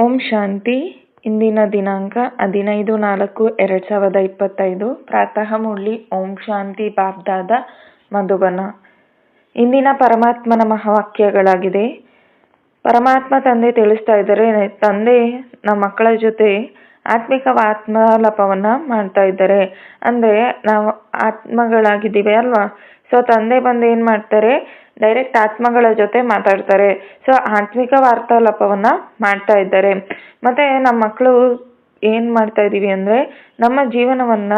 ಓಂ ಶಾಂತಿ. ಇಂದಿನ ದಿನಾಂಕ ಹದಿನೈದು ನಾಲ್ಕು ಎರಡು ಸಾವಿರದ ಇಪ್ಪತ್ತೈದು. ಪ್ರಾತಃ ಮುರಳಿ ಓಂ ಶಾಂತಿ ಬಾಬ್ದಾದ ಮಧುಬನ. ಇಂದಿನ ಪರಮಾತ್ಮನ ಮಹಾವಾಕ್ಯಗಳಾಗಿದೆ ಪರಮಾತ್ಮ ತಂದೆ ತಿಳಿಸ್ತಾ ಇದ್ದಾರೆ. ತಂದೆ ನಮ್ಮ ಮಕ್ಕಳ ಜೊತೆ ಆತ್ಮಿಕ ಆತ್ಮಾಲಾಪವನ್ನು ಮಾಡ್ತಾ ಇದ್ದಾರೆ. ಅಂದ್ರೆ ನಾವು ಆತ್ಮಗಳಾಗಿದ್ದೀವಿ ಅಲ್ವಾ? ಸೊ ತಂದೆ ಬಂದು ಏನ್ ಮಾಡ್ತಾರೆ? ಡೈರೆಕ್ಟ್ ಆತ್ಮಗಳ ಜೊತೆ ಮಾತಾಡ್ತಾರೆ. ಸೊ ಆತ್ಮಿಕ ವಾರ್ತಾಲಾಪವನ್ನ ಮಾಡ್ತಾ ಇದ್ದಾರೆ. ಮತ್ತೆ ನಮ್ಮ ಮಕ್ಕಳು ಏನ್ ಮಾಡ್ತಾ ಇದೀವಿ ಅಂದ್ರೆ, ನಮ್ಮ ಜೀವನವನ್ನ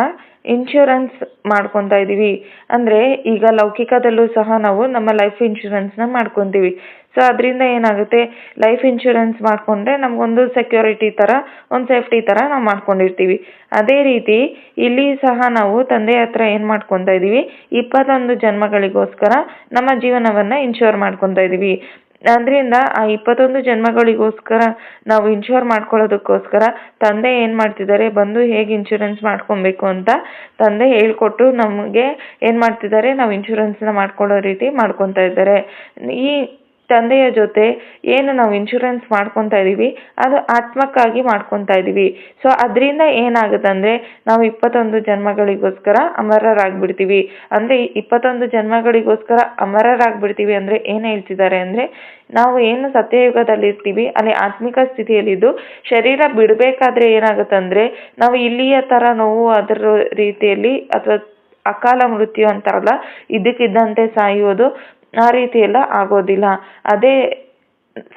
ಇನ್ಶೂರೆನ್ಸ್ ಮಾಡ್ಕೊತಾ ಇದೀವಿ. ಅಂದ್ರೆ ಈಗ ಲೌಕಿಕದಲ್ಲೂ ಸಹ ನಾವು ನಮ್ಮ ಲೈಫ್ ಇನ್ಶೂರೆನ್ಸ್ನ ಮಾಡ್ಕೊಂತೀವಿ. ಸೊ ಅದರಿಂದ ಏನಾಗುತ್ತೆ? ಲೈಫ್ ಇನ್ಶೂರೆನ್ಸ್ ಮಾಡಿಕೊಂಡ್ರೆ ನಮಗೊಂದು ಸೆಕ್ಯೂರಿಟಿ ತರ, ಒಂದು ಸೇಫ್ಟಿ ತರ ನಾವು ಮಾಡ್ಕೊಂಡಿರ್ತೀವಿ. ಅದೇ ರೀತಿ, ಇಲ್ಲಿ ಸಹ ನಾವು ತಂದೆ ಹತ್ರ ಏನು ಮಾಡ್ಕೊತಾ ಇದ್ದೀವಿ ಇಪ್ಪತ್ತೊಂದು ಜನ್ಮಗಳಿಗೋಸ್ಕರ ನಮ್ಮ ಜೀವನವನ್ನ ಇನ್ಶೂರ್ ಮಾಡ್ಕೊತಾ ಇದ್ದೀವಿ ಅದರಿಂದ ಆ ಇಪ್ಪತ್ತೊಂದು ಜನ್ಮಗಳಿಗೋಸ್ಕರ ನಾವು ಇನ್ಶೂರ್ ಮಾಡ್ಕೊಳ್ಳೋದಕ್ಕೋಸ್ಕರ ತಂದೆ ಏನು ಮಾಡ್ತಿದ್ದಾರೆ? ಬಂದು ಹೇಗೆ ಇನ್ಶೂರೆನ್ಸ್ ಮಾಡ್ಕೊಬೇಕು ಅಂತ ತಂದೆ ಹೇಳ್ಕೊಟ್ಟು ನಮಗೆ ಏನು ಮಾಡ್ತಿದ್ದಾರೆ? ನಾವು ಇನ್ಶೂರೆನ್ಸ್ನ ಮಾಡ್ಕೊಳ್ಳೋ ರೀತಿ ಮಾಡ್ಕೊತಾ ಇದ್ದಾರೆ. ಈ ತಂದೆಯ ಜೊತೆ ಏನು ನಾವು ಇನ್ಶೂರೆನ್ಸ್ ಮಾಡ್ಕೊತಾ ಇದೀವಿ, ಅದು ಆತ್ಮಕ್ಕಾಗಿ ಮಾಡ್ಕೊತಾ ಇದ್ದೀವಿ ಸೊ ಅದರಿಂದ ಏನಾಗುತ್ತೆ ಏನಾಗುತ್ತಂದ್ರೆ, ನಾವು ಇಪ್ಪತ್ತೊಂದು ಜನ್ಮಗಳಿಗೋಸ್ಕರ ಅಮರರಾಗ್ಬಿಡ್ತೀವಿ. ಅಂದ್ರೆ ಇಪ್ಪತ್ತೊಂದು ಜನ್ಮಗಳಿಗೋಸ್ಕರ ಅಮರರಾಗ್ಬಿಡ್ತೀವಿ ಅಂದ್ರೆ ಏನು ಹೇಳ್ತಿದ್ದಾರೆ ಅಂದ್ರೆ, ನಾವು ಏನು ಸತ್ಯಯುಗದಲ್ಲಿ ಇರ್ತೀವಿ ಅಲ್ಲಿ ಆತ್ಮಿಕ ಸ್ಥಿತಿಯಲ್ಲಿದ್ದು ಶರೀರ ಬಿಡಬೇಕಾದ್ರೆ ಏನಾಗುತ್ತಂದ್ರೆ, ನಾವು ಇಲ್ಲಿಯ ತರ ನೋವು ಅದರ ರೀತಿಯಲ್ಲಿ ಅಥವಾ ಅಕಾಲ ಮೃತ್ಯು ಅಂತಾರಲ್ಲ ಇದಕ್ಕಿದ್ದಂತೆ ಸಾಯೋದು ಆ ರೀತಿ ಎಲ್ಲ ಆಗೋದಿಲ್ಲ. ಅದೇ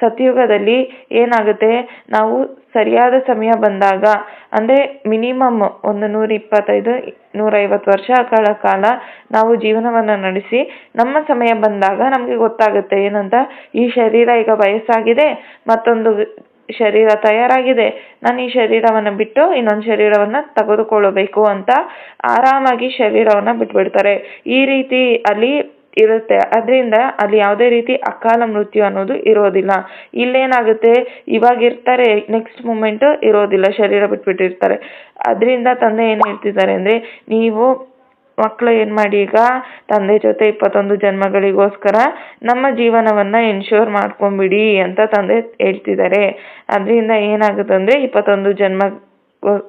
ಸತ್ಯುಗದಲ್ಲಿ ಏನಾಗುತ್ತೆ? ನಾವು ಸರಿಯಾದ ಸಮಯ ಬಂದಾಗ, ಅಂದ್ರೆ ಮಿನಿಮಮ್ ಒಂದು ನೂರ ಇಪ್ಪತ್ತೈದು ನೂರೈವತ್ತು ವರ್ಷಗಳ ಕಾಲ ನಾವು ಜೀವನವನ್ನ ನಡೆಸಿ, ನಮ್ಮ ಸಮಯ ಬಂದಾಗ ನಮಗೆ ಗೊತ್ತಾಗುತ್ತೆ ಏನಂತ? ಈ ಶರೀರ ಈಗ ವಯಸ್ಸಾಗಿದೆ, ಮತ್ತೊಂದು ಶರೀರ ತಯಾರಾಗಿದೆ. ನಾನು ಈ ಶರೀರವನ್ನು ಬಿಟ್ಟು ಇನ್ನೊಂದು ಶರೀರವನ್ನು ತೆಗೆದುಕೊಳ್ಳಬೇಕು ಅಂತ ಆರಾಮಾಗಿ ಶರೀರವನ್ನು ಬಿಟ್ಬಿಡ್ತಾರೆ. ಈ ರೀತಿ ಅಲ್ಲಿ ಇರುತ್ತೆ. ಅದರಿಂದ ಅಲ್ಲಿ ಯಾವುದೇ ರೀತಿ ಅಕಾಲ ಮೃತ್ಯು ಅನ್ನೋದು ಇರೋದಿಲ್ಲ. ಇಲ್ಲೇನಾಗುತ್ತೆ? ಇವಾಗ ಇರ್ತಾರೆ ನೆಕ್ಸ್ಟ್ ಮೂಮೆಂಟ್ ಇರೋದಿಲ್ಲ, ಶರೀರ ಬಿಟ್ಬಿಟ್ಟಿರ್ತಾರೆ. ಅದರಿಂದ ತಂದೆ ಏನು ಹೇಳ್ತಿದ್ದಾರೆ ಅಂದ್ರೆ, ನೀವು ಮಕ್ಕಳು ಏನು ಮಾಡಿ ಈಗ, ತಂದೆ ಜೊತೆ ಇಪ್ಪತ್ತೊಂದು ಜನ್ಮಗಳಿಗೋಸ್ಕರ ನಮ್ಮ ಜೀವನವನ್ನ ಇನ್ಶೂರ್ ಮಾಡ್ಕೊಂಬಿಡಿ ಅಂತ ತಂದೆ ಹೇಳ್ತಿದ್ದಾರೆ. ಅದರಿಂದ ಏನಾಗುತ್ತೆ ಅಂದ್ರೆ, ಇಪ್ಪತ್ತೊಂದು ಜನ್ಮ,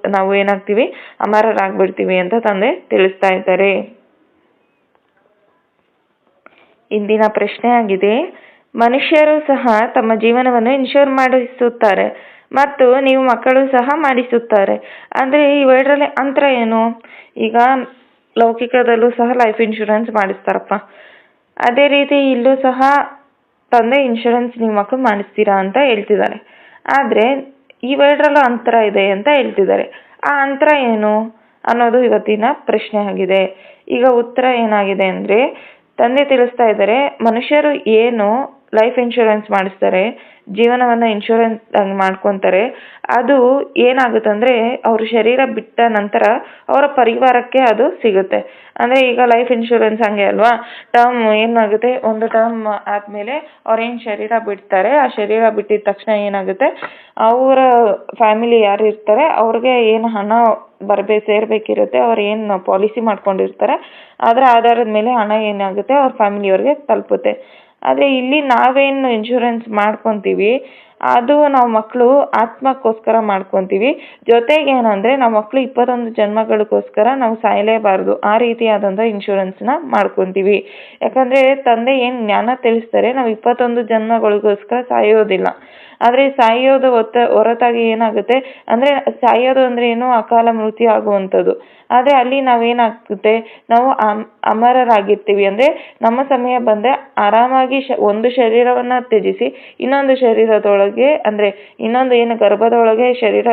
ನಾವು ಏನಾಗ್ತೀವಿ? ಅಮರರಾಗ್ಬಿಡ್ತೀವಿ ಅಂತ ತಂದೆ ತಿಳಿಸ್ತಾ ಇದ್ದಾರೆ. ಇಂದಿನ ಪ್ರಶ್ನೆ ಆಗಿದೆ. ಮನುಷ್ಯರು ಸಹ ತಮ್ಮ ಜೀವನವನ್ನು ಇನ್ಶೂರ್ ಮಾಡಿಸುತ್ತಾರೆ ಮತ್ತು ನೀವು ಮಕ್ಕಳು ಸಹ ಮಾಡಿಸುತ್ತಾರೆ. ಅಂದ್ರೆ ಇವೆರಡರಲ್ಲಿ ಅಂತರ ಏನು? ಈಗ ಲೌಕಿಕದಲ್ಲೂ ಸಹ ಲೈಫ್ ಇನ್ಶೂರೆನ್ಸ್ ಮಾಡಿಸ್ತಾರಪ್ಪ. ಅದೇ ರೀತಿ ಇಲ್ಲೂ ಸಹ ತಂದೆ ಇನ್ಶೂರೆನ್ಸ್ ನಿಮ್ಮ ಮಕ್ಕಳು ಮಾಡಿಸ್ತೀರಾ ಅಂತ ಹೇಳ್ತಿದ್ದಾರೆ. ಆದರೆ ಇವೆರಡರಲ್ಲೂ ಅಂತರ ಇದೆ ಅಂತ ಹೇಳ್ತಿದ್ದಾರೆ. ಆ ಅಂತರ ಏನು ಅನ್ನೋದು ಇವತ್ತಿನ ಪ್ರಶ್ನೆ ಆಗಿದೆ. ಈಗ ಉತ್ತರ ಏನಾಗಿದೆ ಅಂದ್ರೆ ತಂದೆ ತಿಳಿಸ್ತಾ ಇದ್ದಾರೆ ಮನುಷ್ಯರು ಏನು ಲೈಫ್ ಇನ್ಶೂರೆನ್ಸ್ ಮಾಡಿಸ್ತಾರೆ, ಜೀವನವನ್ನ ಇನ್ಶೂರೆನ್ಸ್ ಮಾಡ್ಕೊಂತಾರೆ, ಅದು ಏನಾಗುತ್ತಂದ್ರೆ ಅವ್ರ ಶರೀರ ಬಿಟ್ಟ ನಂತರ ಅವರ ಪರಿವಾರಕ್ಕೆ ಅದು ಸಿಗುತ್ತೆ. ಅಂದ್ರೆ ಈಗ ಲೈಫ್ ಇನ್ಶೂರೆನ್ಸ್ ಹಂಗೆ ಅಲ್ವಾ? ಟರ್ಮ್ ಏನಾಗುತ್ತೆ ಒಂದು ಟರ್ಮ್ ಆದ್ಮೇಲೆ ಅವ್ರೇನ್ ಶರೀರ ಬಿಡ್ತಾರೆ, ಆ ಶರೀರ ಬಿಟ್ಟಿದ ತಕ್ಷಣ ಏನಾಗುತ್ತೆ? ಅವರ ಫ್ಯಾಮಿಲಿ ಯಾರು ಇರ್ತಾರೆ, ಅವ್ರಿಗೆ ಏನು ಹಣ ಬರಬೇಕು ಸೇರ್ಬೇಕಿರುತ್ತೆ, ಅವ್ರು ಏನು ಪಾಲಿಸಿ ಮಾಡ್ಕೊಂಡಿರ್ತಾರೆ, ಅದರ ಆಧಾರದ ಮೇಲೆ ಹಣ ಏನಾಗುತ್ತೆ? ಅವ್ರ ಫ್ಯಾಮಿಲಿಯವ್ರಿಗೆ ತಲುಪುತ್ತೆ. ಆದ್ರೆ ಇಲ್ಲಿ ನಾವೇನು ಇನ್ಶೂರೆನ್ಸ್ ಮಾಡ್ಕೊತೀವಿ, ಅದು ನಾವು ಮಕ್ಕಳು ಆತ್ಮಕ್ಕೋಸ್ಕರ ಮಾಡ್ಕೊತೀವಿ. ಜೊತೆಗೆ ಏನಂದ್ರೆ ನಾವು ಮಕ್ಕಳು ಇಪ್ಪತ್ತೊಂದು ಜನ್ಮಗಳಿಗೋಸ್ಕರ ನಾವು ಸಾಯಲೇಬಾರದು, ಆ ರೀತಿಯಾದಂಥ ಇನ್ಶೂರೆನ್ಸ್ನ ಮಾಡ್ಕೊತೀವಿ. ಯಾಕಂದ್ರೆ ತಂದೆ ಏನು ಜ್ಞಾನ ತಿಳಿಸ್ತಾರೆ, ನಾವು ಇಪ್ಪತ್ತೊಂದು ಜನ್ಮಗಳಿಗೋಸ್ಕರ ಸಾಯೋದಿಲ್ಲ. ಆದ್ರೆ ಸಾಯೋದು ಹೊತ್ತ ಹೊರತಾಗಿ ಏನಾಗುತ್ತೆ? ಅಂದ್ರೆ ಸಾಯೋದು ಅಂದ್ರೆ ಏನು? ಅಕಾಲ ಮೃತ್ಯು ಆಗುವಂಥದ್ದು. ಆದ್ರೆ ಅಲ್ಲಿ ನಾವೇನಾಗುತ್ತೆ ನಾವು ಅಮರರಾಗಿರ್ತೀವಿ. ಅಂದ್ರೆ ನಮ್ಮ ಸಮಯ ಬಂದ್ರೆ ಆರಾಮಾಗಿ ಒಂದು ಶರೀರವನ್ನ ತ್ಯಜಿಸಿ, ಇನ್ನೊಂದು ಶರೀರದೊಳಗೆ, ಅಂದ್ರೆ ಇನ್ನೊಂದು ಏನು, ಗರ್ಭದೊಳಗೆ ಶರೀರ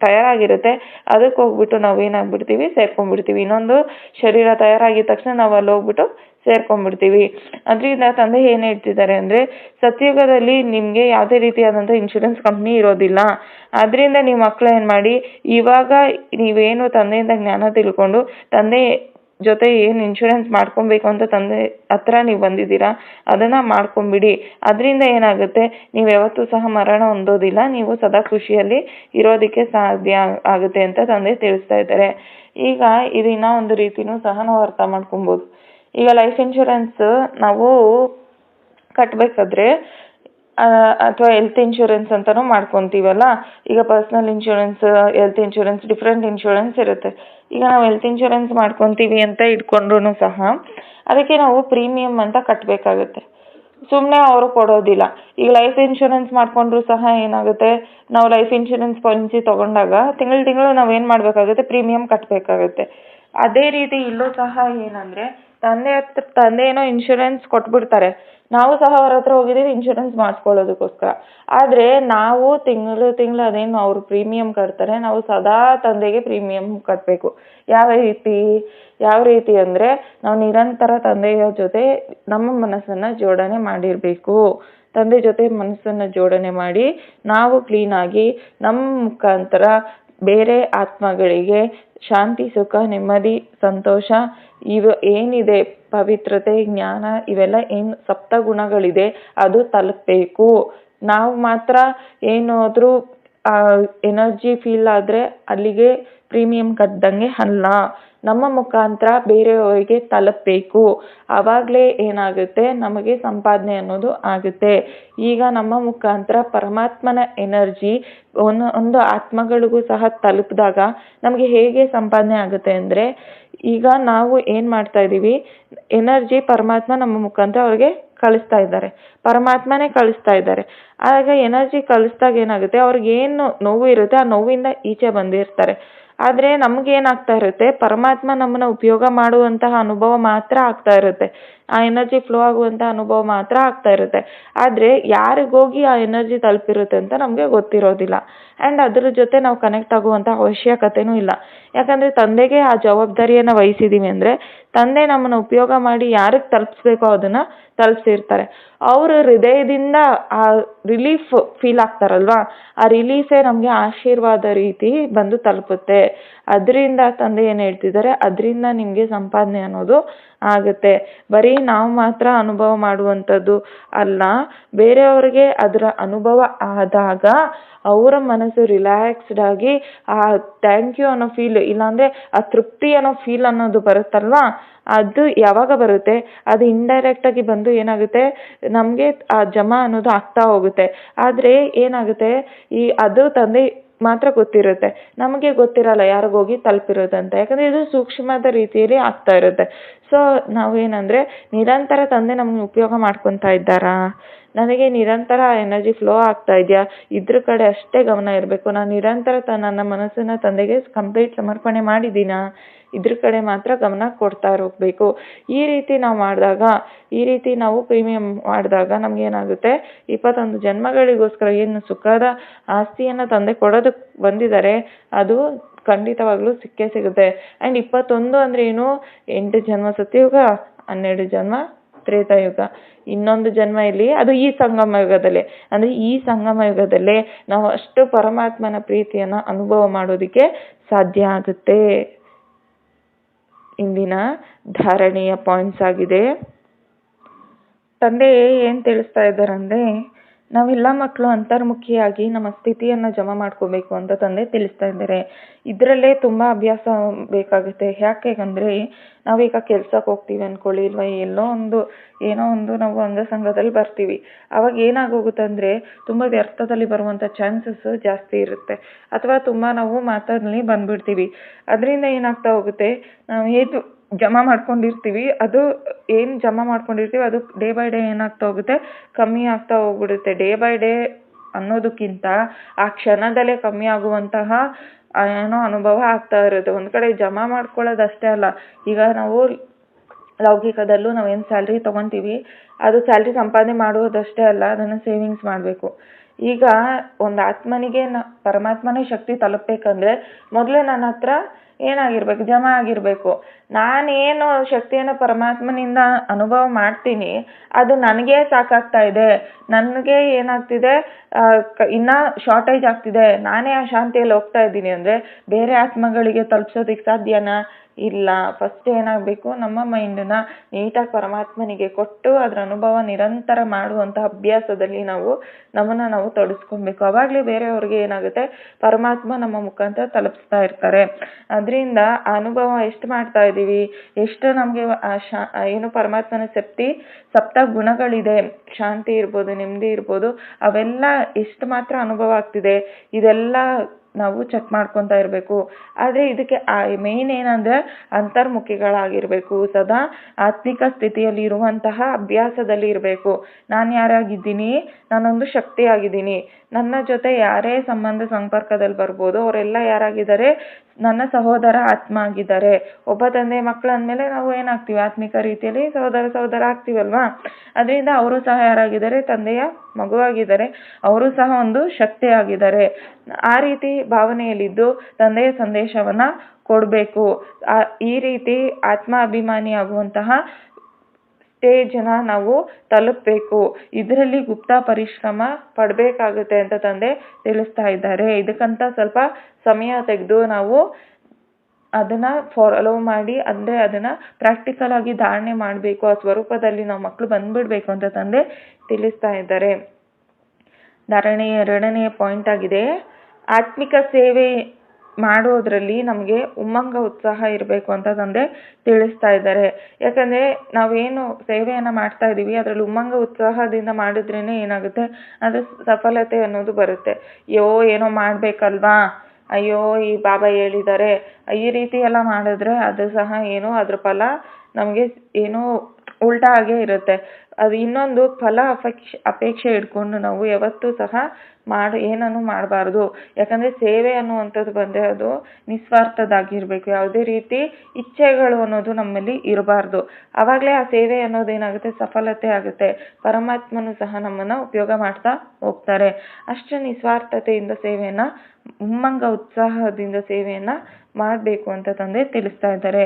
ತಯಾರಾಗಿರುತ್ತೆ. ಅದಕ್ಕೆ ಹೋಗ್ಬಿಟ್ಟು ನಾವು ಏನಾಗ್ಬಿಡ್ತೀವಿ ಸೇರ್ಕೊಂಡ್ಬಿಡ್ತೀವಿ. ಇನ್ನೊಂದು ಶರೀರ ತಯಾರಾಗಿದ ತಕ್ಷಣ ನಾವು ಅಲ್ಲಿ ಹೋಗ್ಬಿಟ್ಟು ಸೇರ್ಕೊಂಡ್ಬಿಡ್ತೀವಿ. ಅದರಿಂದ ತಂದೆ ಏನು ಹೇಳ್ತಿದ್ದಾರೆ ಅಂದ್ರೆ ಸತ್ಯುಗದಲ್ಲಿ ನಿಮಗೆ ಯಾವುದೇ ರೀತಿಯಾದಂಥ ಇನ್ಶೂರೆನ್ಸ್ ಕಂಪ್ನಿ ಇರೋದಿಲ್ಲ. ಅದರಿಂದ ನೀವು ಮಕ್ಕಳು ಏನು ಮಾಡಿ, ಇವಾಗ ನೀವೇನು ತಂದೆಯಿಂದ ಜ್ಞಾನ ತಿಳ್ಕೊಂಡು, ತಂದೆ ಜೊತೆ ಏನು ಇನ್ಶೂರೆನ್ಸ್ ಮಾಡ್ಕೊಬೇಕು ಅಂತ ತಂದೆ ಹತ್ರ ನೀವು ಬಂದಿದ್ದೀರಾ, ಅದನ್ನ ಮಾಡ್ಕೊಂಬಿಡಿ. ಅದರಿಂದ ಏನಾಗುತ್ತೆ, ನೀವು ಯಾವತ್ತೂ ಸಹ ಮರಣ ಹೊಂದೋದಿಲ್ಲ, ನೀವು ಸದಾ ಖುಷಿಯಲ್ಲಿ ಇರೋದಕ್ಕೆ ಸಾಧ್ಯ ಆಗುತ್ತೆ ಅಂತ ತಂದೆ ತಿಳಿಸ್ತಾ ಇದ್ದಾರೆ. ಈಗ ಇದು ಇನ್ನೂ ಒಂದು ರೀತಿನೂ ಸಹ ನಾವು ಅರ್ಥ ಮಾಡ್ಕೊಬೋದು. ಈಗ ಲೈಫ್ ಇನ್ಶೂರೆನ್ಸ್ ನಾವು ಕಟ್ಟಬೇಕಾದ್ರೆ ಅಥವಾ ಹೆಲ್ತ್ ಇನ್ಶೂರೆನ್ಸ್ ಅಂತಲೂ ಮಾಡ್ಕೊತೀವಲ್ಲ? ಈಗ personal insurance health insurance different insurance ಇರುತ್ತೆ. ಈಗ ನಾವು ಹೆಲ್ತ್ ಇನ್ಶೂರೆನ್ಸ್ ಮಾಡ್ಕೊತೀವಿ ಅಂತ ಇಟ್ಕೊಂಡ್ರೂ ಸಹ, ಅದಕ್ಕೆ ನಾವು ಪ್ರೀಮಿಯಂ ಅಂತ ಕಟ್ಟಬೇಕಾಗುತ್ತೆ ಸುಮ್ಮನೆ ಅವರು ಕೊಡೋದಿಲ್ಲ. ಈಗ ಲೈಫ್ ಇನ್ಶೂರೆನ್ಸ್ ಮಾಡಿಕೊಂಡ್ರು ಸಹ ಏನಾಗುತ್ತೆ? ನಾವು ಲೈಫ್ ಇನ್ಶೂರೆನ್ಸ್ ಪಾಲಿಸಿ ತೊಗೊಂಡಾಗ ತಿಂಗಳು ತಿಂಗಳು ನಾವು ಏನು ಮಾಡಬೇಕಾಗುತ್ತೆ? ಪ್ರೀಮಿಯಂ ಕಟ್ಟಬೇಕಾಗುತ್ತೆ ಅದೇ ರೀತಿ ಇಲ್ಲೂ ಸಹ ಏನಂದರೆ ತಂದೆ ಹತ್ರ ತಂದೆ ಏನೋ ಇನ್ಶೂರೆನ್ಸ್ ಕೊಟ್ಬಿಡ್ತಾರೆ. ನಾವು ಸಹ ಅವ್ರ ಹತ್ರ ಹೋಗಿದ್ದೀವಿ ಇನ್ಶೂರೆನ್ಸ್ ಮಾಡಿಸ್ಕೊಳ್ಳೋದಕ್ಕೋಸ್ಕರ. ಆದರೆ ನಾವು ತಿಂಗಳು ತಿಂಗಳು ಅದೇನು ಅವರು ಪ್ರೀಮಿಯಂ ಕಟ್ತಾರೆ, ನಾವು ಸದಾ ತಂದೆಗೆ ಪ್ರೀಮಿಯಂ ಕಟ್ಟಬೇಕು ಯಾವ ರೀತಿ ಯಾವ ರೀತಿ ಅಂದರೆ ನಾವು ನಿರಂತರ ತಂದೆಯ ಜೊತೆ ನಮ್ಮ ಮನಸ್ಸನ್ನು ಜೋಡಣೆ ಮಾಡಿರಬೇಕು. ತಂದೆ ಜೊತೆ ಮನಸ್ಸನ್ನು ಜೋಡಣೆ ಮಾಡಿ ನಾವು ಕ್ಲೀನಾಗಿ ನಮ್ಮ ಮುಖಾಂತರ ಬೇರೆ ಆತ್ಮಗಳಿಗೆ ಶಾಂತಿ, ಸುಖ, ನೆಮ್ಮದಿ, ಸಂತೋಷ ಇವು ಏನಿದೆ? ಪವಿತ್ರತೆ, ಜ್ಞಾನ ಇವೆಲ್ಲ ಏನು ಸಪ್ತ ಗುಣಗಳಿದೆ, ಅದು ತಲುಪಬೇಕು. ನಾವು ಮಾತ್ರ ಏನಾದರೂ ಎನರ್ಜಿ ಫೀಲ್ ಆದರೆ ಅಲ್ಲಿಗೆ ಪ್ರೀಮಿಯಂ ಕಟ್ಟಿದಂಗೆ ಅಲ್ಲ. ನಮ್ಮ ಮುಖಾಂತರ ಬೇರೆಯವರಿಗೆ ತಲುಪಬೇಕು. ಆವಾಗಲೇ ಏನಾಗುತ್ತೆ? ನಮಗೆ ಸಂಪಾದನೆ ಅನ್ನೋದು ಆಗುತ್ತೆ. ಈಗ ನಮ್ಮ ಮುಖಾಂತರ ಪರಮಾತ್ಮನ ಎನರ್ಜಿ ಒಂದು ಆತ್ಮಗಳಿಗೂ ಸಹ ತಲುಪಿದಾಗ ನಮಗೆ ಹೇಗೆ ಸಂಪಾದನೆ ಆಗುತ್ತೆ ಅಂದರೆ ಈಗ ನಾವು ಏನು ಮಾಡ್ತಾ ಇದ್ದೀವಿ ಎನರ್ಜಿ ಪರಮಾತ್ಮ ನಮ್ಮ ಮುಖಾಂತರ ಅವ್ರಿಗೆ ಕಳಿಸ್ತಾ ಇದ್ದಾರೆ. ಪರಮಾತ್ಮನೇ ಕಳಿಸ್ತಾ ಇದ್ದಾರೆ. ಆಗ ಎನರ್ಜಿ ಕಳಿಸ್ದಾಗ ಏನಾಗುತ್ತೆ? ಅವ್ರಿಗೆ ಏನು ನೋವು ಇರುತ್ತೆ? ಆ ನೋವಿಂದ ಈಚೆ ಬಂದಿರ್ತಾರೆ. ಆದರೆ ನಮಗೇನಾಗ್ತಾ ಇರುತ್ತೆ? ಪರಮಾತ್ಮ ನಮ್ಮನ್ನ ಉಪಯೋಗ ಮಾಡುವಂತಹ ಅನುಭವ ಮಾತ್ರ ಆಗ್ತಾ ಇರುತ್ತೆ. ಆ ಎನರ್ಜಿ ಫ್ಲೋ ಆಗುವಂತ ಅನುಭವ ಮಾತ್ರ ಆಗ್ತಾ ಇರುತ್ತೆ. ಆದ್ರೆ ಯಾರಿಗೋಗಿ ಆ ಎನರ್ಜಿ ತಲುಪಿರುತ್ತೆ ಅಂತ ನಮಗೆ ಗೊತ್ತಿರೋದಿಲ್ಲ. ಆ್ಯಂಡ್ ಅದ್ರ ಜೊತೆ ನಾವು ಕನೆಕ್ಟ್ ಆಗುವಂಥ ಅವಶ್ಯಕತೆನೂ ಇಲ್ಲ. ಯಾಕಂದ್ರೆ ತಂದೆಗೆ ಆ ಜವಾಬ್ದಾರಿಯನ್ನ ವಹಿಸಿದ್ದೀವಿ ಅಂದರೆ ತಂದೆ ನಮ್ಮನ್ನ ಉಪಯೋಗ ಮಾಡಿ ಯಾರಿಗೆ ತಲುಪಿಸ್ಬೇಕೋ ಅದನ್ನ ತಲುಪಿಸಿರ್ತಾರೆ. ಅವರು ಹೃದಯದಿಂದ ಆ ರಿಲೀಫ್ ಫೀಲ್ ಆಗ್ತಾರಲ್ವಾ? ಆ ರಿಲೀಫೇ ನಮಗೆ ಆಶೀರ್ವಾದ ರೀತಿ ಬಂದು ತಲುಪುತ್ತೆ. ಅದರಿಂದ ತಂದೆ ಏನು ಹೇಳ್ತಿದ್ದಾರೆ? ಅದರಿಂದ ನಿಮಗೆ ಸಂಪಾದನೆ ಅನ್ನೋದು ಆಗುತ್ತೆ. ಬರೀ ನಾವು ಮಾತ್ರ ಅನುಭವ ಮಾಡುವಂಥದ್ದು ಅಲ್ಲ, ಬೇರೆಯವ್ರಿಗೆ ಅದರ ಅನುಭವ ಆದಾಗ ಅವರ ಮನಸ್ಸು ರಿಲ್ಯಾಕ್ಸ್ಡ್ ಆಗಿ, ಆ ಥ್ಯಾಂಕ್ ಯು ಅನ್ನೋ ಫೀಲ್ ಇಲ್ಲಾಂದರೆ ಆ ತೃಪ್ತಿ ಅನ್ನೋ ಫೀಲ್ ಅನ್ನೋದು ಬರುತ್ತಲ್ವಾ? ಅದು ಯಾವಾಗ ಬರುತ್ತೆ? ಅದು ಇಂಡೈರೆಕ್ಟಾಗಿ ಬಂದು ಏನಾಗುತ್ತೆ? ನಮಗೆ ಆ ಜಮಾ ಅನ್ನೋದು ಆಗ್ತಾ ಹೋಗುತ್ತೆ. ಆದರೆ ಏನಾಗುತ್ತೆ? ಈ ಅದು ತಂದೆ ಮಾತ್ರ ಗೊತ್ತಿರುತ್ತೆ. ನಮಗೆ ಗೊತ್ತಿರಲ್ಲ ಯಾರಿಗೋಗಿ ತಲುಪಿರೋದಂತ. ಯಾಕಂದ್ರೆ ಇದು ಸೂಕ್ಷ್ಮದ ರೀತಿಯಲ್ಲಿ ಆಗ್ತಾ ಇರುತ್ತೆ. ಸೊ ನಾವೇನಂದ್ರೆ ನಿರಂತರ ತಂದೆ ನಮ್ಗೆ ಉಪಯೋಗ ಮಾಡ್ಕೊತಾ ಇದ್ದಾರಾ? ನನಗೆ ನಿರಂತರ ಎನರ್ಜಿ ಫ್ಲೋ ಆಗ್ತಾ ಇದೆಯಾ? ಇದ್ರ ಕಡೆ ಅಷ್ಟೇ ಗಮನ ಇರಬೇಕು. ನಾನು ನಿರಂತರ ತ, ನನ್ನ ಮನಸ್ಸನ್ನು ತಂದೆಗೆ ಕಂಪ್ಲೀಟ್ ಸಮರ್ಪಣೆ ಮಾಡಿದ್ದೀನಾ? ಇದ್ರ ಕಡೆ ಮಾತ್ರ ಗಮನ ಕೊಡ್ತಾ ಇರಬೇಕು ಈ ರೀತಿ ನಾವು ಮಾಡಿದಾಗ, ಈ ರೀತಿ ನಾವು ಪ್ರೀಮಿಯಂ ಮಾಡಿದಾಗ ನಮಗೇನಾಗುತ್ತೆ, ಇಪ್ಪತ್ತೊಂದು ಜನ್ಮಗಳಿಗೋಸ್ಕರ ಏನು ಸುಖದ ಆಸ್ತಿಯನ್ನು ತಂದೆ ಕೊಡೋದಕ್ಕೆ ಬಂದಿದ್ದಾರೆ, ಅದು ಖಂಡಿತವಾಗ್ಲೂ ಸಿಕ್ಕೇ ಸಿಗುತ್ತೆ. ಆ್ಯಂಡ್ ಇಪ್ಪತ್ತೊಂದು ಅಂದರೆ ಏನು? ಎಂಟು ಜನ್ಮ ಸತ್ಯಯುಗ, ಹನ್ನೆರಡು ಜನ್ಮ ತ್ರೇತಾಯುಗ. ಇನ್ನೊಂದು ಜನ್ಮ ಇಲ್ಲಿ, ಅದು ಈ ಸಂಗಮ ಯುಗದಲ್ಲಿ ಅಂದರೆ ಈ ಸಂಗಮ ಯುಗದಲ್ಲೇ ನಾವು ಅಷ್ಟು ಪರಮಾತ್ಮನ ಪ್ರೀತಿಯನ್ನು ಅನುಭವ ಮಾಡೋದಕ್ಕೆ ಸಾಧ್ಯ ಆಗುತ್ತೆ. ಇಂದಿನ ಧಾರಣೆಯ ಪಾಯಿಂಟ್ಸ್ ಆಗಿದೆ. ತಂದೆ ಏನು ತಿಳಿಸ್ತಾ ಇದ್ದಾರಂದರೆ ನಾವೆಲ್ಲ ಮಕ್ಕಳು ಅಂತರ್ಮುಖಿಯಾಗಿ ನಮ್ಮ ಸ್ಥಿತಿಯನ್ನು ಜಮಾ ಮಾಡ್ಕೋಬೇಕು ಅಂತ ತಂದೆ ತಿಳಿಸ್ತಾ ಇದ್ದಾರೆ. ಇದರಲ್ಲೇ ತುಂಬ ಅಭ್ಯಾಸ ಬೇಕಾಗುತ್ತೆ. ಯಾಕೆ ಅಂದರೆ ನಾವೀಗ ಕೆಲ್ಸಕ್ಕೆ ಹೋಗ್ತೀವಿ ಅನ್ಕೊಳ್ಳಿ ಇಲ್ವಾ? ಎಲ್ಲೋ ಒಂದು, ಏನೋ ಒಂದು ನಾವು ಅಂಗ ಸಂಘದಲ್ಲಿ ಬರ್ತೀವಿ. ಅವಾಗ ಏನಾಗೋಗುತ್ತೆ ಅಂದರೆ ತುಂಬ ವ್ಯರ್ಥದಲ್ಲಿ ಬರುವಂಥ ಚಾನ್ಸಸ್ ಜಾಸ್ತಿ ಇರುತ್ತೆ. ಅಥವಾ ತುಂಬ ನಾವು ಮಾತಲ್ಲಿ ಬಂದ್ಬಿಡ್ತೀವಿ. ಅದರಿಂದ ಏನಾಗ್ತಾ ಹೋಗುತ್ತೆ? ನಾವು ಏನು ಜಮಾ ಮಾಡ್ಕೊಂಡಿರ್ತೀವಿ. ಅದು ಏನು ಜಮಾ ಮಾಡ್ಕೊಂಡಿರ್ತೀವಿ, ಅದು ಡೇ ಬೈ ಡೇ ಏನಾಗ್ತಾ ಹೋಗುತ್ತೆ, ಕಮ್ಮಿ ಆಗ್ತಾ ಹೋಗ್ಬಿಡುತ್ತೆ. ಡೇ ಬೈ ಡೇ ಅನ್ನೋದಕ್ಕಿಂತ ಆ ಕ್ಷಣದಲ್ಲೇ ಕಮ್ಮಿ ಆಗುವಂತಹ ಏನೋ ಅನುಭವ ಆಗ್ತಾ ಇರುತ್ತೆ. ಒಂದು ಕಡೆ ಜಮಾ ಮಾಡ್ಕೊಳ್ಳೋದು ಅಷ್ಟೇ ಅಲ್ಲ. ಈಗ ನಾವು ಲೌಕಿಕದಲ್ಲೂ ನಾವು ಏನು ಸ್ಯಾಲ್ರಿ ತೊಗೊತೀವಿ, ಅದು ಸ್ಯಾಲ್ರಿ ಸಂಪಾದನೆ ಮಾಡುವುದಷ್ಟೇ ಅಲ್ಲ, ಅದನ್ನು ಸೇವಿಂಗ್ಸ್ ಮಾಡಬೇಕು. ಈಗ ಒಂದು ಆತ್ಮನಿಗೆ ನ, ಪರಮಾತ್ಮನೇ ಶಕ್ತಿ ತಲುಪಬೇಕಂದ್ರೆ ಮೊದಲೇ ನನ್ನ ಹತ್ರ ಏನಾಗಿರ್ಬೇಕು, ಜಮಾ ಆಗಿರಬೇಕು. ನಾನೇನು ಶಕ್ತಿಯನ್ನು ಪರಮಾತ್ಮನಿಂದ ಅನುಭವ ಮಾಡ್ತೀನಿ, ಅದು ನನಗೆ ಸಾಕಾಗ್ತಾ ಇದೆ. ನನಗೆ ಏನಾಗ್ತಿದೆ ಇನ್ನ ಶಾರ್ಟೇಜ್ ಆಗ್ತಿದೆ. ನಾನೇ ಆ ಶಾಂತಿಯಲ್ಲಿ ಹೋಗ್ತಾ ಇದ್ದೀನಿ ಅಂದ್ರೆ ಬೇರೆ ಆತ್ಮಗಳಿಗೆ ತಲುಪ್ಸೋದಕ್ಕೆ ಸಾಧ್ಯನಾ? ಇಲ್ಲ. ಫಸ್ಟ್ ಏನಾಗಬೇಕು? ನಮ್ಮ ಮೈಂಡನ್ನ ನೀಟಾಗಿ ಪರಮಾತ್ಮನಿಗೆ ಕೊಟ್ಟು ಅದರ ಅನುಭವ ನಿರಂತರ ಮಾಡುವಂಥ ಅಭ್ಯಾಸದಲ್ಲಿ ನಾವು ನಮ್ಮನ್ನ ನಾವು ತೊಡಸ್ಕೊಬೇಕು. ಅವಾಗಲೇ ಬೇರೆಯವ್ರಿಗೆ ಏನಾಗುತ್ತೆ? ಪರಮಾತ್ಮ ನಮ್ಮ ಮುಖಾಂತರ ತಲುಪಿಸ್ತಾ ಇರ್ತಾರೆ. ಅದರಿಂದ ಅನುಭವ ಎಷ್ಟು ಮಾಡ್ತಾ ಇದ್ದೀವಿ? ಎಷ್ಟು ನಮಗೆ ಏನು ಪರಮಾತ್ಮನ ಶಕ್ತಿ? ಸಪ್ತ ಗುಣಗಳಿದೆ. ಶಾಂತಿ ಇರ್ಬೋದು, ನೆಮ್ಮದಿ ಇರ್ಬೋದು. ಅವೆಲ್ಲ ಎಷ್ಟು ಮಾತ್ರ ಅನುಭವ ಆಗ್ತಿದೆ? ಇದೆಲ್ಲ ನಾವು ಚೆಕ್ ಮಾಡ್ಕೊತಾ ಇರಬೇಕು. ಆದರೆ ಇದಕ್ಕೆ ಮೇಯ್ನ್ ಏನಂದರೆ ಅಂತರ್ಮುಖಿಗಳಾಗಿರಬೇಕು. ಸದಾ ಆತ್ಮಿಕ ಸ್ಥಿತಿಯಲ್ಲಿ ಇರುವಂತಹ ಅಭ್ಯಾಸದಲ್ಲಿ ಇರಬೇಕು. ನಾನು ಯಾರಾಗಿದ್ದೀನಿ? ನಾನೊಂದು ಶಕ್ತಿಯಾಗಿದ್ದೀನಿ. ನನ್ನ ಜೊತೆ ಯಾರೇ ಸಂಬಂಧ ಸಂಪರ್ಕದಲ್ಲಿ ಬರ್ಬೋದು, ಅವರೆಲ್ಲ ಯಾರಾಗಿದ್ದಾರೆ? ನನ್ನ ಸಹೋದರ ಆತ್ಮ ಆಗಿದ್ದಾರೆ ಒಬ್ಬ ತಂದೆ ಮಕ್ಕಳು ನಾವು ಏನಾಗ್ತೀವಿ? ಆತ್ಮಿಕ ರೀತಿಯಲ್ಲಿ ಸಹೋದರ ಸಹೋದರ ಆಗ್ತೀವಲ್ವಾ? ಅದರಿಂದ ಅವರು ಸಹ ಯಾರಾಗಿದ್ದಾರೆ? ತಂದೆಯ ಮಗುವಾಗಿದ್ದಾರೆ. ಅವರು ಸಹ ಒಂದು ಶಕ್ತಿಯಾಗಿದ್ದಾರೆ. ಆ ರೀತಿ ಭಾವನೆಯಲ್ಲಿದ್ದು ತಂದೆಯ ಸಂದೇಶವನ್ನ ಕೊಡಬೇಕು. ಈ ರೀತಿ ಆತ್ಮಾಭಿಮಾನಿ ಆಗುವಂತಹ ಸ್ಟೇಜನ್ನ ನಾವು ತಲುಪಬೇಕು, ಇದರಲ್ಲಿ ಗುಪ್ತ ಪರಿಶ್ರಮ ಪಡಬೇಕಾಗುತ್ತೆ ಅಂತ ತಂದೆ ತಿಳಿಸ್ತಾ ಇದ್ದಾರೆ. ಇದಕ್ಕಂತ ಸ್ವಲ್ಪ ಸಮಯ ತೆಗೆದು ನಾವು ಅದನ್ನ ಫಾಲೋ ಮಾಡಿ, ಅಂದರೆ ಅದನ್ನ ಪ್ರಾಕ್ಟಿಕಲ್ ಆಗಿ ಧಾರಣೆ ಮಾಡಬೇಕು, ಆ ಸ್ವರೂಪದಲ್ಲಿ ನಾವು ಮಕ್ಕಳು ಬಂದ್ಬಿಡ್ಬೇಕು ಅಂತ ತಂದೆ ತಿಳಿಸ್ತಾ ಇದ್ದಾರೆ. ಧಾರಣೆ ಎರಡನೆಯ ಪಾಯಿಂಟ್ ಆಗಿದೆ, ಆತ್ಮಿಕ ಸೇವೆ ಮಾಡೋದ್ರಲ್ಲಿ ನಮಗೆ ಉಮ್ಮಂಗ ಉತ್ಸಾಹ ಇರಬೇಕು ಅಂತ ತಂದೆ ತಿಳಿಸ್ತಾ ಇದ್ದಾರೆ. ಯಾಕಂದರೆ ನಾವೇನು ಸೇವೆಯನ್ನು ಮಾಡ್ತಾ ಇದ್ದೀವಿ ಅದರಲ್ಲಿ ಉಮ್ಮಂಗ ಉತ್ಸಾಹದಿಂದ ಮಾಡಿದ್ರೇ ಏನಾಗುತ್ತೆ? ಅದು ಸಫಲತೆ ಅನ್ನೋದು ಬರುತ್ತೆ. ಅಯ್ಯೋ, ಏನೋ ಮಾಡಬೇಕಲ್ವಾ? ಅಯ್ಯೋ, ಈ ಬಾಬಾ ಹೇಳಿದ್ದಾರೆ ಈ ರೀತಿ ಎಲ್ಲ ಮಾಡಿದ್ರೆ ಅದು ಸಹ ಏನು, ಅದ್ರ ಫಲ ನಮಗೆ ಏನೋ ಉಲ್ಟಾ ಆಗೇ ಇರುತ್ತೆ. ಅದು ಇನ್ನೊಂದು ಫಲ ಅಪೇಕ್ಷ, ಅಪೇಕ್ಷೆ ಇಟ್ಕೊಂಡು ನಾವು ಯಾವತ್ತೂ ಸಹ ಮಾಡಿ, ಏನನ್ನು ಮಾಡಬಾರ್ದು. ಯಾಕಂದರೆ ಸೇವೆ ಅನ್ನುವಂಥದ್ದು ಬಂದರೆ ಅದು ನಿಸ್ವಾರ್ಥದಾಗಿರಬೇಕು. ಯಾವುದೇ ರೀತಿ ಇಚ್ಛೆಗಳು ಅನ್ನೋದು ನಮ್ಮಲ್ಲಿ ಇರಬಾರ್ದು. ಆವಾಗಲೇ ಆ ಸೇವೆ ಅನ್ನೋದು ಏನಾಗುತ್ತೆ? ಸಫಲತೆ ಆಗುತ್ತೆ. ಪರಮಾತ್ಮನು ಸಹ ನಮ್ಮನ್ನು ಉಪಯೋಗ ಮಾಡ್ತಾ ಹೋಗ್ತಾರೆ. ಅಷ್ಟು ನಿಸ್ವಾರ್ಥತೆಯಿಂದ ಸೇವೆಯನ್ನು, ಉಮ್ಮಂಗ ಉತ್ಸಾಹದಿಂದ ಸೇವೆಯನ್ನು ಮಾಡಬೇಕು ಅಂತ ತಂದೆ ತಿಳಿಸ್ತಾ ಇದ್ದಾರೆ.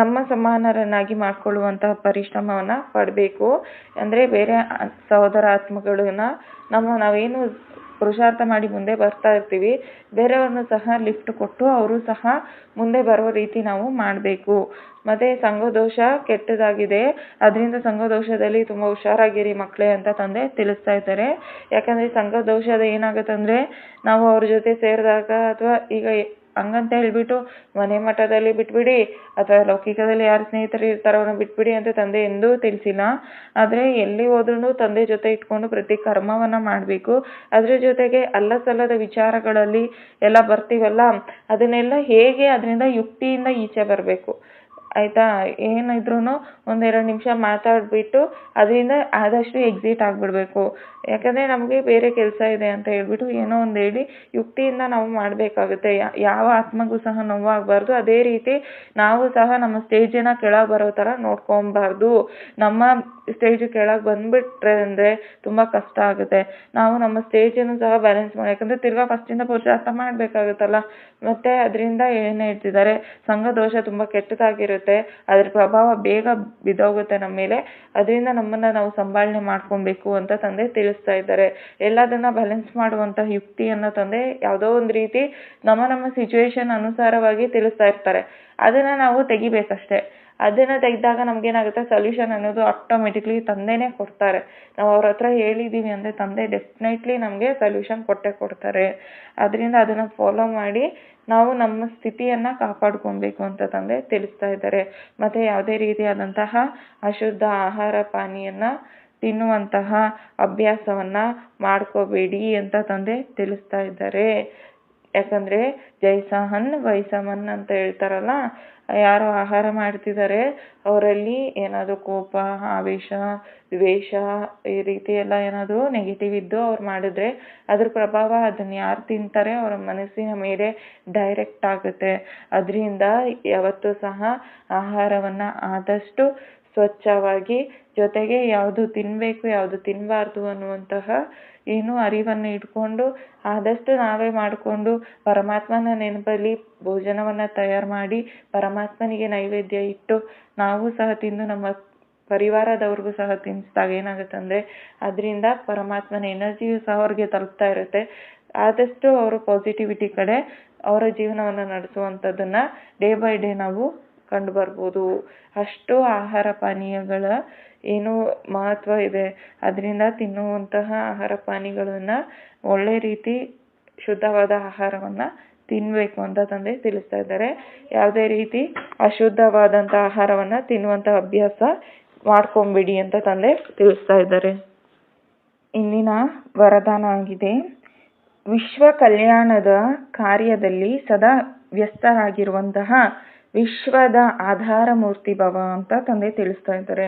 ನಮ್ಮ ಸಮಾನರನ್ನಾಗಿ ಮಾಡಿಕೊಳ್ಳುವಂತಹ ಪರಿಶ್ರಮವನ್ನು ಪಡಬೇಕು. ಅಂದರೆ ಬೇರೆ ಸಹೋದರ ಆತ್ಮಗಳನ್ನ ನಮ್ಮ ನಾವೇನು ಪುರುಷಾರ್ಥ ಮಾಡಿ ಮುಂದೆ ಬರ್ತಾ ಇರ್ತೀವಿ, ಬೇರೆಯವ್ರನ್ನೂ ಸಹ ಲಿಫ್ಟ್ ಕೊಟ್ಟು ಅವರು ಸಹ ಮುಂದೆ ಬರೋ ರೀತಿ ನಾವು ಮಾಡಬೇಕು. ಮತ್ತು ಸಂಘದೋಷ ಕೆಟ್ಟದಾಗಿದೆ, ಅದರಿಂದ ಸಂಘದೋಷದಲ್ಲಿ ತುಂಬ ಹುಷಾರಾಗಿರಿ ಮಕ್ಕಳೇ ಅಂತ ತಂದೆ ತಿಳಿಸ್ತಾ ಇದ್ದಾರೆ. ಯಾಕಂದರೆ ಸಂಘದೋಷದ ಏನಾಗುತ್ತೆ ಅಂದರೆ ನಾವು ಅವ್ರ ಜೊತೆ ಸೇರಿದಾಗ ಅಥವಾ ಈಗ ಹಂಗಂತ ಹೇಳಿಬಿಟ್ಟು ಮನೆ ಮಠದಲ್ಲಿ ಬಿಟ್ಬಿಡಿ ಅಥವಾ ಲೌಕಿಕದಲ್ಲಿ ಯಾರು ಸ್ನೇಹಿತರು ಇರ್ತಾರೋ ಅವ್ರನ್ನ ಬಿಟ್ಬಿಡಿ ಅಂತ ತಂದೆ ಎಂದೂ ತಿಳಿಸಿಲ್ಲ. ಆದರೆ ಎಲ್ಲಿ ಹೋದ್ರೂ ತಂದೆ ಜೊತೆ ಇಟ್ಕೊಂಡು ಪ್ರತಿ ಕರ್ಮವನ್ನು ಮಾಡಬೇಕು. ಅದ್ರ ಜೊತೆಗೆ ಅಲ್ಲ ಸಲ್ಲದ ವಿಚಾರಗಳಲ್ಲಿ ಎಲ್ಲ ಬರ್ತೀವಲ್ಲ? ಅದನ್ನೆಲ್ಲ ಹೇಗೆ ಅದರಿಂದ ಯುಕ್ತಿಯಿಂದ ಈಚೆ ಬರಬೇಕು? ಆಯಿತಾ? ಏನಿದ್ರೂ ಒಂದೆರಡು ನಿಮಿಷ ಮಾತಾಡಿಬಿಟ್ಟು ಅದರಿಂದ ಆದಷ್ಟು ಎಕ್ಸಿಟ್ ಆಗಿಬಿಡ್ಬೇಕು. ಯಾಕಂದರೆ ನಮಗೆ ಬೇರೆ ಕೆಲಸ ಇದೆ ಅಂತ ಹೇಳಿಬಿಟ್ಟು ಏನೋ ಒಂದು ಹೇಳಿ ಯುಕ್ತಿಯಿಂದ ನಾವು ಮಾಡಬೇಕಾಗುತ್ತೆ. ಯಾವ ಆತ್ಮಗೂ ಸಹ ನೋವಾಗಬಾರ್ದು. ಅದೇ ರೀತಿ ನಾವು ಸಹ ನಮ್ಮ ಸ್ಟೇಜಿನ ಕೆಳಗೆ ಬರೋ ಥರ ನೋಡ್ಕೊಬಾರ್ದು ನಮ್ಮ ಸ್ಟೇಜ್ ಕೆಳಗೆ ಬಂದುಬಿಟ್ರೆ ಅಂದರೆ ತುಂಬ ಕಷ್ಟ ಆಗುತ್ತೆ. ನಾವು ನಮ್ಮ ಸ್ಟೇಜನ್ನು ಸಹ ಬ್ಯಾಲೆನ್ಸ್ ಮಾಡಿ, ಯಾಕಂದರೆ ತಿರ್ಗಾ ಫಸ್ಟಿಂದ ಪುರುಷಾರ್ಥ ಮಾಡಬೇಕಾಗುತ್ತಲ್ಲ. ಮತ್ತು ಅದರಿಂದ ಏನು ಹೇಳ್ತಿದ್ದಾರೆ? ಸಂಘ ದೋಷ ತುಂಬ ಕೆಟ್ಟದಾಗಿರುತ್ತೆ. ಅದ್ರ ಪ್ರಭಾವ ಬೇಗ ಬಿದ್ದೋಗುತ್ತೆ ನಮ್ಮ ಮೇಲೆ. ಅದರಿಂದ ನಮ್ಮನ್ನ ನಾವು ಸಂಭಾಳನೆ ಮಾಡ್ಕೊಬೇಕು ಅಂತ ತಂದೆ ತಿಳಿಸ್ತಾ ಇದ್ದಾರೆ. ಎಲ್ಲದನ್ನ ಬ್ಯಾಲೆನ್ಸ್ ಮಾಡುವಂತ ಯುಕ್ತಿಯನ್ನ ತಂದೆ ಯಾವುದೋ ಒಂದು ರೀತಿ ನಮ್ಮ ನಮ್ಮ ಸಿಚುವೇಶನ್ ಅನುಸಾರವಾಗಿ ತಿಳಿಸ್ತಾ ಇರ್ತಾರೆ. ಅದನ್ನ ನಾವು ತೆಗಿಬೇಕಷ್ಟೇ. ಅದನ್ನು ತೆಗೆದಾಗ ನಮಗೇನಾಗುತ್ತೆ ಸೊಲ್ಯೂಷನ್ ಅನ್ನೋದು ಆಟೋಮೆಟಿಕ್ಲಿ ತಂದೆನೇ ಕೊಡ್ತಾರೆ. ನಾವು ಅವ್ರ ಹತ್ರ ಹೇಳಿದ್ದೀವಿ ಅಂದರೆ ತಂದೆ ಡೆಫಿನೆಟ್ಲಿ ನಮಗೆ ಸೊಲ್ಯೂಷನ್ ಕೊಟ್ಟೇ ಕೊಡ್ತಾರೆ. ಅದರಿಂದ ಅದನ್ನು ಫಾಲೋ ಮಾಡಿ ನಾವು ನಮ್ಮ ಸ್ಥಿತಿಯನ್ನು ಕಾಪಾಡ್ಕೊಬೇಕು ಅಂತ ತಂದೆ ತಿಳಿಸ್ತಾ ಇದ್ದಾರೆ. ಮತ್ತು ಯಾವುದೇ ರೀತಿಯಾದಂತಹ ಅಶುದ್ಧ ಆಹಾರ ಪಾನೀಯನ್ನು ತಿನ್ನುವಂತಹ ಅಭ್ಯಾಸವನ್ನು ಮಾಡ್ಕೋಬೇಡಿ ಅಂತ ತಂದೆ ತಿಳಿಸ್ತಾ ಇದ್ದಾರೆ. ಯಾಕಂದರೆ ಜೈಸಹನ್ ವೈಸಮನ್ ಅಂತ ಹೇಳ್ತಾರಲ್ಲ ಯಾರು ಆಹಾರ ಮಾಡ್ತಿದ್ದಾರೆ ಅವರಲ್ಲಿ ಏನಾದರೂ ಕೋಪ, ಆವೇಶ, ದ್ವೇಷ, ಈ ರೀತಿ ಎಲ್ಲ ಏನಾದರೂ ನೆಗೆಟಿವ್ ಇದ್ದು ಅವ್ರು ಮಾಡಿದ್ರೆ ಅದ್ರ ಪ್ರಭಾವ ಅದನ್ನು ಯಾರು ತಿಂತಾರೆ ಅವರ ಮನಸ್ಸಿನ ಮೇಲೆ ಡೈರೆಕ್ಟ್ ಆಗುತ್ತೆ. ಅದರಿಂದ ಯಾವತ್ತೂ ಸಹ ಆಹಾರವನ್ನು ಆದಷ್ಟು ಸ್ವಚ್ಛವಾಗಿ ಜೊತೆಗೆ ಯಾವುದು ತಿನ್ನಬೇಕು ಯಾವುದು ತಿನ್ನಬಾರ್ದು ಅನ್ನುವಂತಹ ಏನು ಅರಿವನ್ನು ಇಟ್ಕೊಂಡು ಆದಷ್ಟು ನಾವೇ ಮಾಡಿಕೊಂಡು ಪರಮಾತ್ಮನ ನೆನಪಲ್ಲಿ ಭೋಜನವನ್ನು ತಯಾರು ಮಾಡಿ ಪರಮಾತ್ಮನಿಗೆ ನೈವೇದ್ಯ ಇಟ್ಟು ನಾವು ಸಹ ತಿಂದು ನಮ್ಮ ಪರಿವಾರದವ್ರಿಗೂ ಸಹ ತಿನ್ನಿಸಿದಾಗ ಏನಾಗುತ್ತೆ ಅಂದರೆ ಅದರಿಂದ ಪರಮಾತ್ಮನ ಎನರ್ಜಿಯು ಸಹ ಅವ್ರಿಗೆ ತಲುಪ್ತಾ ಇರುತ್ತೆ. ಆದಷ್ಟು ಅವರು ಪಾಸಿಟಿವಿಟಿ ಕಡೆ ಅವರ ಜೀವನವನ್ನು ನಡೆಸುವಂಥದ್ದನ್ನು ಡೇ ಬೈ ಡೇ ನಾವು ಕಂಡು ಬರ್ಬೋದು. ಅಷ್ಟು ಆಹಾರ ಪಾನೀಯಗಳ ಏನು ಮಹತ್ವ ಇದೆ. ಅದರಿಂದ ತಿನ್ನುವಂತಹ ಆಹಾರ ಪಾನೀಯಗಳನ್ನು ಒಳ್ಳೆ ರೀತಿ ಶುದ್ಧವಾದ ಆಹಾರವನ್ನು ತಿನ್ನಬೇಕು ಅಂತ ತಂದೆ ತಿಳಿಸ್ತಾ ಇದ್ದಾರೆ. ಯಾವುದೇ ರೀತಿ ಅಶುದ್ಧವಾದಂಥ ಆಹಾರವನ್ನು ತಿನ್ನುವಂಥ ಅಭ್ಯಾಸ ಮಾಡ್ಕೊಂಬಿಡಿ ಅಂತ ತಂದೆ ತಿಳಿಸ್ತಾ ಇದ್ದಾರೆ. ಇಂದಿನ ವರದಾನ ಆಗಿದೆ. ವಿಶ್ವ ಕಲ್ಯಾಣದ ಕಾರ್ಯದಲ್ಲಿ ಸದಾ ವ್ಯಸ್ತರಾಗಿರುವಂತಹ ವಿಶ್ವದ ಆಧಾರ ಮೂರ್ತಿ ಭವ ಅಂತ ತಂದೆ ತಿಳಿಸ್ತಾ ಇದ್ದಾರೆ.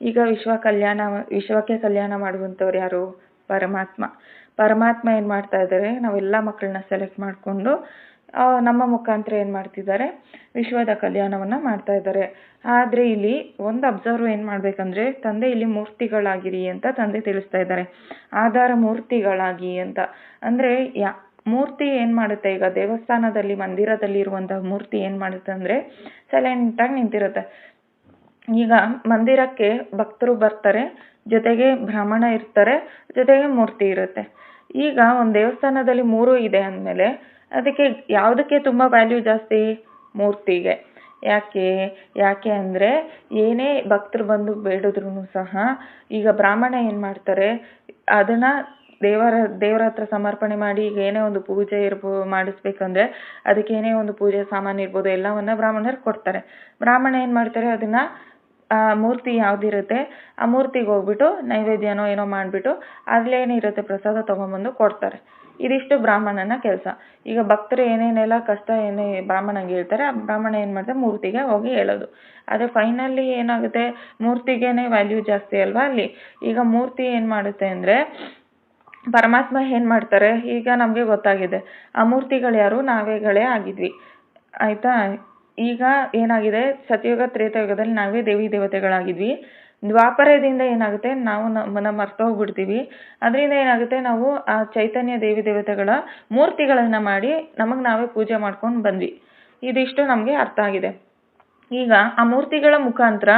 ಈಗ ವಿಶ್ವ ಕಲ್ಯಾಣ, ವಿಶ್ವಕ್ಕೆ ಕಲ್ಯಾಣ ಮಾಡುವಂಥವ್ರು ಯಾರು? ಪರಮಾತ್ಮ. ಪರಮಾತ್ಮ ಏನು ಮಾಡ್ತಾ ಇದ್ದಾರೆ? ನಾವೆಲ್ಲ ಮಕ್ಕಳನ್ನ ಸೆಲೆಕ್ಟ್ ಮಾಡಿಕೊಂಡು ನಮ್ಮ ಮುಖಾಂತರ ಏನು ಮಾಡ್ತಿದ್ದಾರೆ? ವಿಶ್ವದ ಕಲ್ಯಾಣವನ್ನ ಮಾಡ್ತಾ ಇದ್ದಾರೆ. ಆದರೆ ಇಲ್ಲಿ ಒಂದು ಅಬ್ಸರ್ವ್ ಏನು ಮಾಡಬೇಕಂದ್ರೆ, ತಂದೆ ಇಲ್ಲಿ ಮೂರ್ತಿಗಳಾಗಿರಿ ಅಂತ ತಂದೆ ತಿಳಿಸ್ತಾ ಇದ್ದಾರೆ. ಆಧಾರ ಮೂರ್ತಿಗಳಾಗಿ ಅಂತ. ಅಂದ್ರೆ ಯಾ ಮೂರ್ತಿ ಏನು ಮಾಡುತ್ತೆ? ಈಗ ದೇವಸ್ಥಾನದಲ್ಲಿ, ಮಂದಿರದಲ್ಲಿ ಇರುವಂತಹ ಮೂರ್ತಿ ಏನು ಮಾಡುತ್ತೆ ಅಂದರೆ ಸೈಲೆಂಟಾಗಿ ನಿಂತಿರುತ್ತೆ. ಈಗ ಮಂದಿರಕ್ಕೆ ಭಕ್ತರು ಬರ್ತಾರೆ, ಜೊತೆಗೆ ಬ್ರಾಹ್ಮಣ ಇರ್ತಾರೆ, ಜೊತೆಗೆ ಮೂರ್ತಿ ಇರುತ್ತೆ. ಈಗ ಒಂದು ದೇವಸ್ಥಾನದಲ್ಲಿ ಮೂರು ಇದೆ ಅಂದಮೇಲೆ ಅದಕ್ಕೆ ಯಾವುದಕ್ಕೆ ತುಂಬ ವ್ಯಾಲ್ಯೂ ಜಾಸ್ತಿ? ಮೂರ್ತಿಗೆ. ಯಾಕೆ? ಯಾಕೆ ಅಂದರೆ ಏನೇ ಭಕ್ತರು ಬಂದು ಬೇಡಿದ್ರು ಸಹ ಈಗ ಬ್ರಾಹ್ಮಣ ಏನು ಮಾಡ್ತಾರೆ, ಅದನ್ನು ದೇವರ ದೇವರ ಹತ್ರ ಸಮರ್ಪಣೆ ಮಾಡಿ ಈಗ ಏನೇ ಒಂದು ಪೂಜೆ ಇರ್ಬೋ, ಮಾಡಿಸ್ಬೇಕಂದ್ರೆ ಅದಕ್ಕೆ ಏನೇ ಒಂದು ಪೂಜೆ ಸಾಮಾನು ಇರ್ಬೋದು, ಎಲ್ಲವನ್ನ ಬ್ರಾಹ್ಮಣರು ಕೊಡ್ತಾರೆ. ಬ್ರಾಹ್ಮಣ ಏನು ಮಾಡ್ತಾರೆ, ಅದನ್ನ, ಆ, ಮೂರ್ತಿ ಯಾವ್ದಿರುತ್ತೆ, ಆ ಮೂರ್ತಿಗೆ ಹೋಗ್ಬಿಟ್ಟು ನೈವೇದ್ಯನೋ ಏನೋ ಮಾಡಿಬಿಟ್ಟು ಅಲ್ಲೇನಿರುತ್ತೆ ಪ್ರಸಾದ ತಗೊಂಬಂದು ಕೊಡ್ತಾರೆ. ಇದಿಷ್ಟು ಬ್ರಾಹ್ಮಣನ ಕೆಲಸ. ಈಗ ಭಕ್ತರು ಏನೇನೆಲ್ಲ ಕಷ್ಟ ಏನೇ ಬ್ರಾಹ್ಮಣಂಗೆ ಹೇಳ್ತಾರೆ, ಆ ಬ್ರಾಹ್ಮಣ ಏನು ಮಾಡ್ತಾರೆ, ಮೂರ್ತಿಗೆ ಹೋಗಿ ಹೇಳೋದು. ಆದರೆ ಫೈನಲಿ ಏನಾಗುತ್ತೆ, ಮೂರ್ತಿಗೇನೆ ವ್ಯಾಲ್ಯೂ ಜಾಸ್ತಿ ಅಲ್ವಾ ಅಲ್ಲಿ? ಈಗ ಮೂರ್ತಿ ಏನು ಮಾಡುತ್ತೆ ಅಂದರೆ ಪರಮಾತ್ಮ ಏನು ಮಾಡ್ತಾರೆ? ಈಗ ನಮಗೆ ಗೊತ್ತಾಗಿದೆ. ಆ ಮೂರ್ತಿಗಳು ಯಾರು? ನಾವೇಗಳೇ ಆಗಿದ್ವಿ. ಆಯಿತಾ? ಈಗ ಏನಾಗಿದೆ? ಸತ್ಯಯುಗ ತ್ರೇತಾಯುಗದಲ್ಲಿ ನಾವೇ ದೇವಿ ದೇವತೆಗಳಾಗಿದ್ವಿ. ದ್ವಾಪರದಿಂದ ಏನಾಗುತ್ತೆ? ನಾವು ನಮ್ಮನ್ನ ಮರ್ತೋಗ್ಬಿಡ್ತೀವಿ ಅದರಿಂದ ಏನಾಗುತ್ತೆ? ನಾವು ಆ ಚೈತನ್ಯ ದೇವಿ ದೇವತೆಗಳ ಮೂರ್ತಿಗಳನ್ನ ಮಾಡಿ ನಮಗೆ ನಾವೇ ಪೂಜೆ ಮಾಡ್ಕೊಂಡು ಬಂದ್ವಿ. ಇದಿಷ್ಟು ನಮಗೆ ಅರ್ಥ ಆಗಿದೆ. ಈಗ ಆ ಮೂರ್ತಿಗಳ ಮುಖಾಂತರ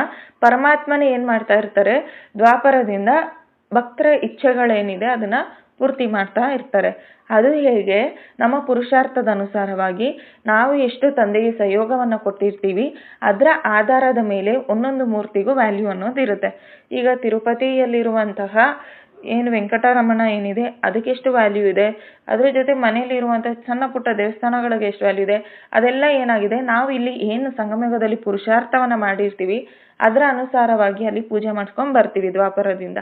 ಪರಮಾತ್ಮನೇ ಏನು ಮಾಡ್ತಾ ಇರ್ತಾರೆ? ದ್ವಾಪರದಿಂದ ಭಕ್ತರ ಇಚ್ಛೆಗಳೇನಿದೆ ಅದನ್ನ ಪೂರ್ತಿ ಮಾಡ್ತಾ ಇರ್ತಾರೆ. ಅದು ಹೇಗೆ? ನಮ್ಮ ಪುರುಷಾರ್ಥದ ಅನುಸಾರವಾಗಿ ನಾವು ಎಷ್ಟು ತಂದೆಗೆ ಸಹಯೋಗವನ್ನು ಕೊಟ್ಟಿರ್ತೀವಿ, ಅದರ ಆಧಾರದ ಮೇಲೆ ಒಂದೊಂದು ಮೂರ್ತಿಗೂ ವ್ಯಾಲ್ಯೂ ಅನ್ನೋದು ಇರುತ್ತೆ ಈಗ ತಿರುಪತಿಯಲ್ಲಿರುವಂತಹ ಏನು ವೆಂಕಟರಮಣ ಏನಿದೆ? ಅದಕ್ಕೆ ಎಷ್ಟು ವ್ಯಾಲ್ಯೂ ಇದೆ? ಅದರ ಜೊತೆ ಮನೆಯಲ್ಲಿರುವಂತಹ ಸಣ್ಣ ಪುಟ್ಟ ದೇವಸ್ಥಾನಗಳಿಗೆ ಎಷ್ಟು ವ್ಯಾಲ್ಯೂ ಇದೆ? ಅದೆಲ್ಲ ಏನಾಗಿದೆ? ನಾವು ಇಲ್ಲಿ ಏನು ಸಂಗಮಯುಗದಲ್ಲಿ ಪುರುಷಾರ್ಥವನ್ನ ಮಾಡಿರ್ತೀವಿ, ಅದರ ಅನುಸಾರವಾಗಿ ಅಲ್ಲಿ ಪೂಜೆ ಮಾಡ್ಕೊಂಡು ಬರ್ತೀವಿ ದ್ವಾಪರದಿಂದ.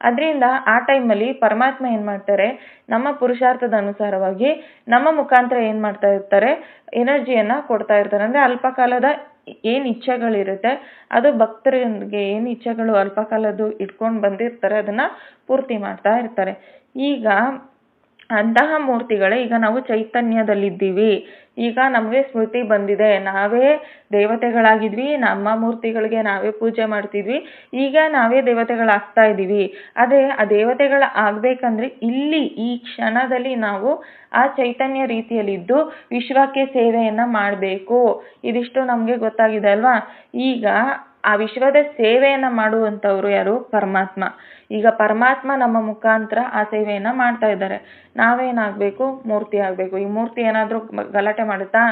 ಅದರಿಂದ ಆ ಟೈಮಲ್ಲಿ ಪರಮಾತ್ಮ ಏನು ಮಾಡ್ತಾರೆ? ನಮ್ಮ ಪುರುಷಾರ್ಥದ ಅನುಸಾರವಾಗಿ ನಮ್ಮ ಮುಖಾಂತರ ಏನು ಮಾಡ್ತಾ ಇರ್ತಾರೆ? ಎನರ್ಜಿಯನ್ನ ಕೊಡ್ತಾ ಇರ್ತಾರೆ. ಅಂದ್ರೆ ಅಲ್ಪಕಾಲದ ಏನು ಇಚ್ಛೆಗಳಿರುತ್ತೆ ಅದು ಭಕ್ತರಿಗೆ ಏನು ಇಚ್ಛೆಗಳು ಅಲ್ಪಕಾಲದ್ದು ಇಟ್ಕೊಂಡು ಬಂದಿರ್ತಾರೆ ಅದನ್ನ ಪೂರ್ತಿ ಮಾಡ್ತಾ ಇರ್ತಾರೆ. ಈಗ ಅಂತಹ ಮೂರ್ತಿಗಳೇ ಈಗ ನಾವು ಚೈತನ್ಯದಲ್ಲಿದ್ದೀವಿ. ಈಗ ನಮಗೆ ಸ್ಮೃತಿ ಬಂದಿದೆ. ನಾವೇ ದೇವತೆಗಳಾಗಿದ್ವಿ, ನಮ್ಮ ಮೂರ್ತಿಗಳಿಗೆ ನಾವೇ ಪೂಜೆ ಮಾಡ್ತಿದ್ವಿ, ಈಗ ನಾವೇ ದೇವತೆಗಳಾಗ್ತಾ ಇದ್ದೀವಿ. ಅದೇ ಆ ದೇವತೆಗಳ ಆಗ್ಬೇಕಂದ್ರೆ ಇಲ್ಲಿ, ಈ ಕ್ಷಣದಲ್ಲಿ ನಾವು ಆ ಚೈತನ್ಯ ರೀತಿಯಲ್ಲಿದ್ದು ವಿಶ್ವಕ್ಕೆ ಸೇವೆಯನ್ನ ಮಾಡಬೇಕು. ಇದಿಷ್ಟು ನಮಗೆ ಗೊತ್ತಾಗಿದೆ ಅಲ್ವಾ? ಈಗ ಆ ವಿಶ್ವದ ಸೇವೆಯನ್ನ ಮಾಡುವಂಥವ್ರು ಯಾರು? ಪರಮಾತ್ಮ. ಈಗ ಪರಮಾತ್ಮ ನಮ್ಮ ಮುಖಾಂತರ ಆ ಸೇವೆಯನ್ನ ಮಾಡ್ತಾ ಇದ್ದಾರೆ. ನಾವೇನಾಗಬೇಕು? ಮೂರ್ತಿ ಆಗಬೇಕು. ಈ ಮೂರ್ತಿ ಏನಾದರೂ ಗಲಾಟೆ ಮಾಡುತ್ತಾ,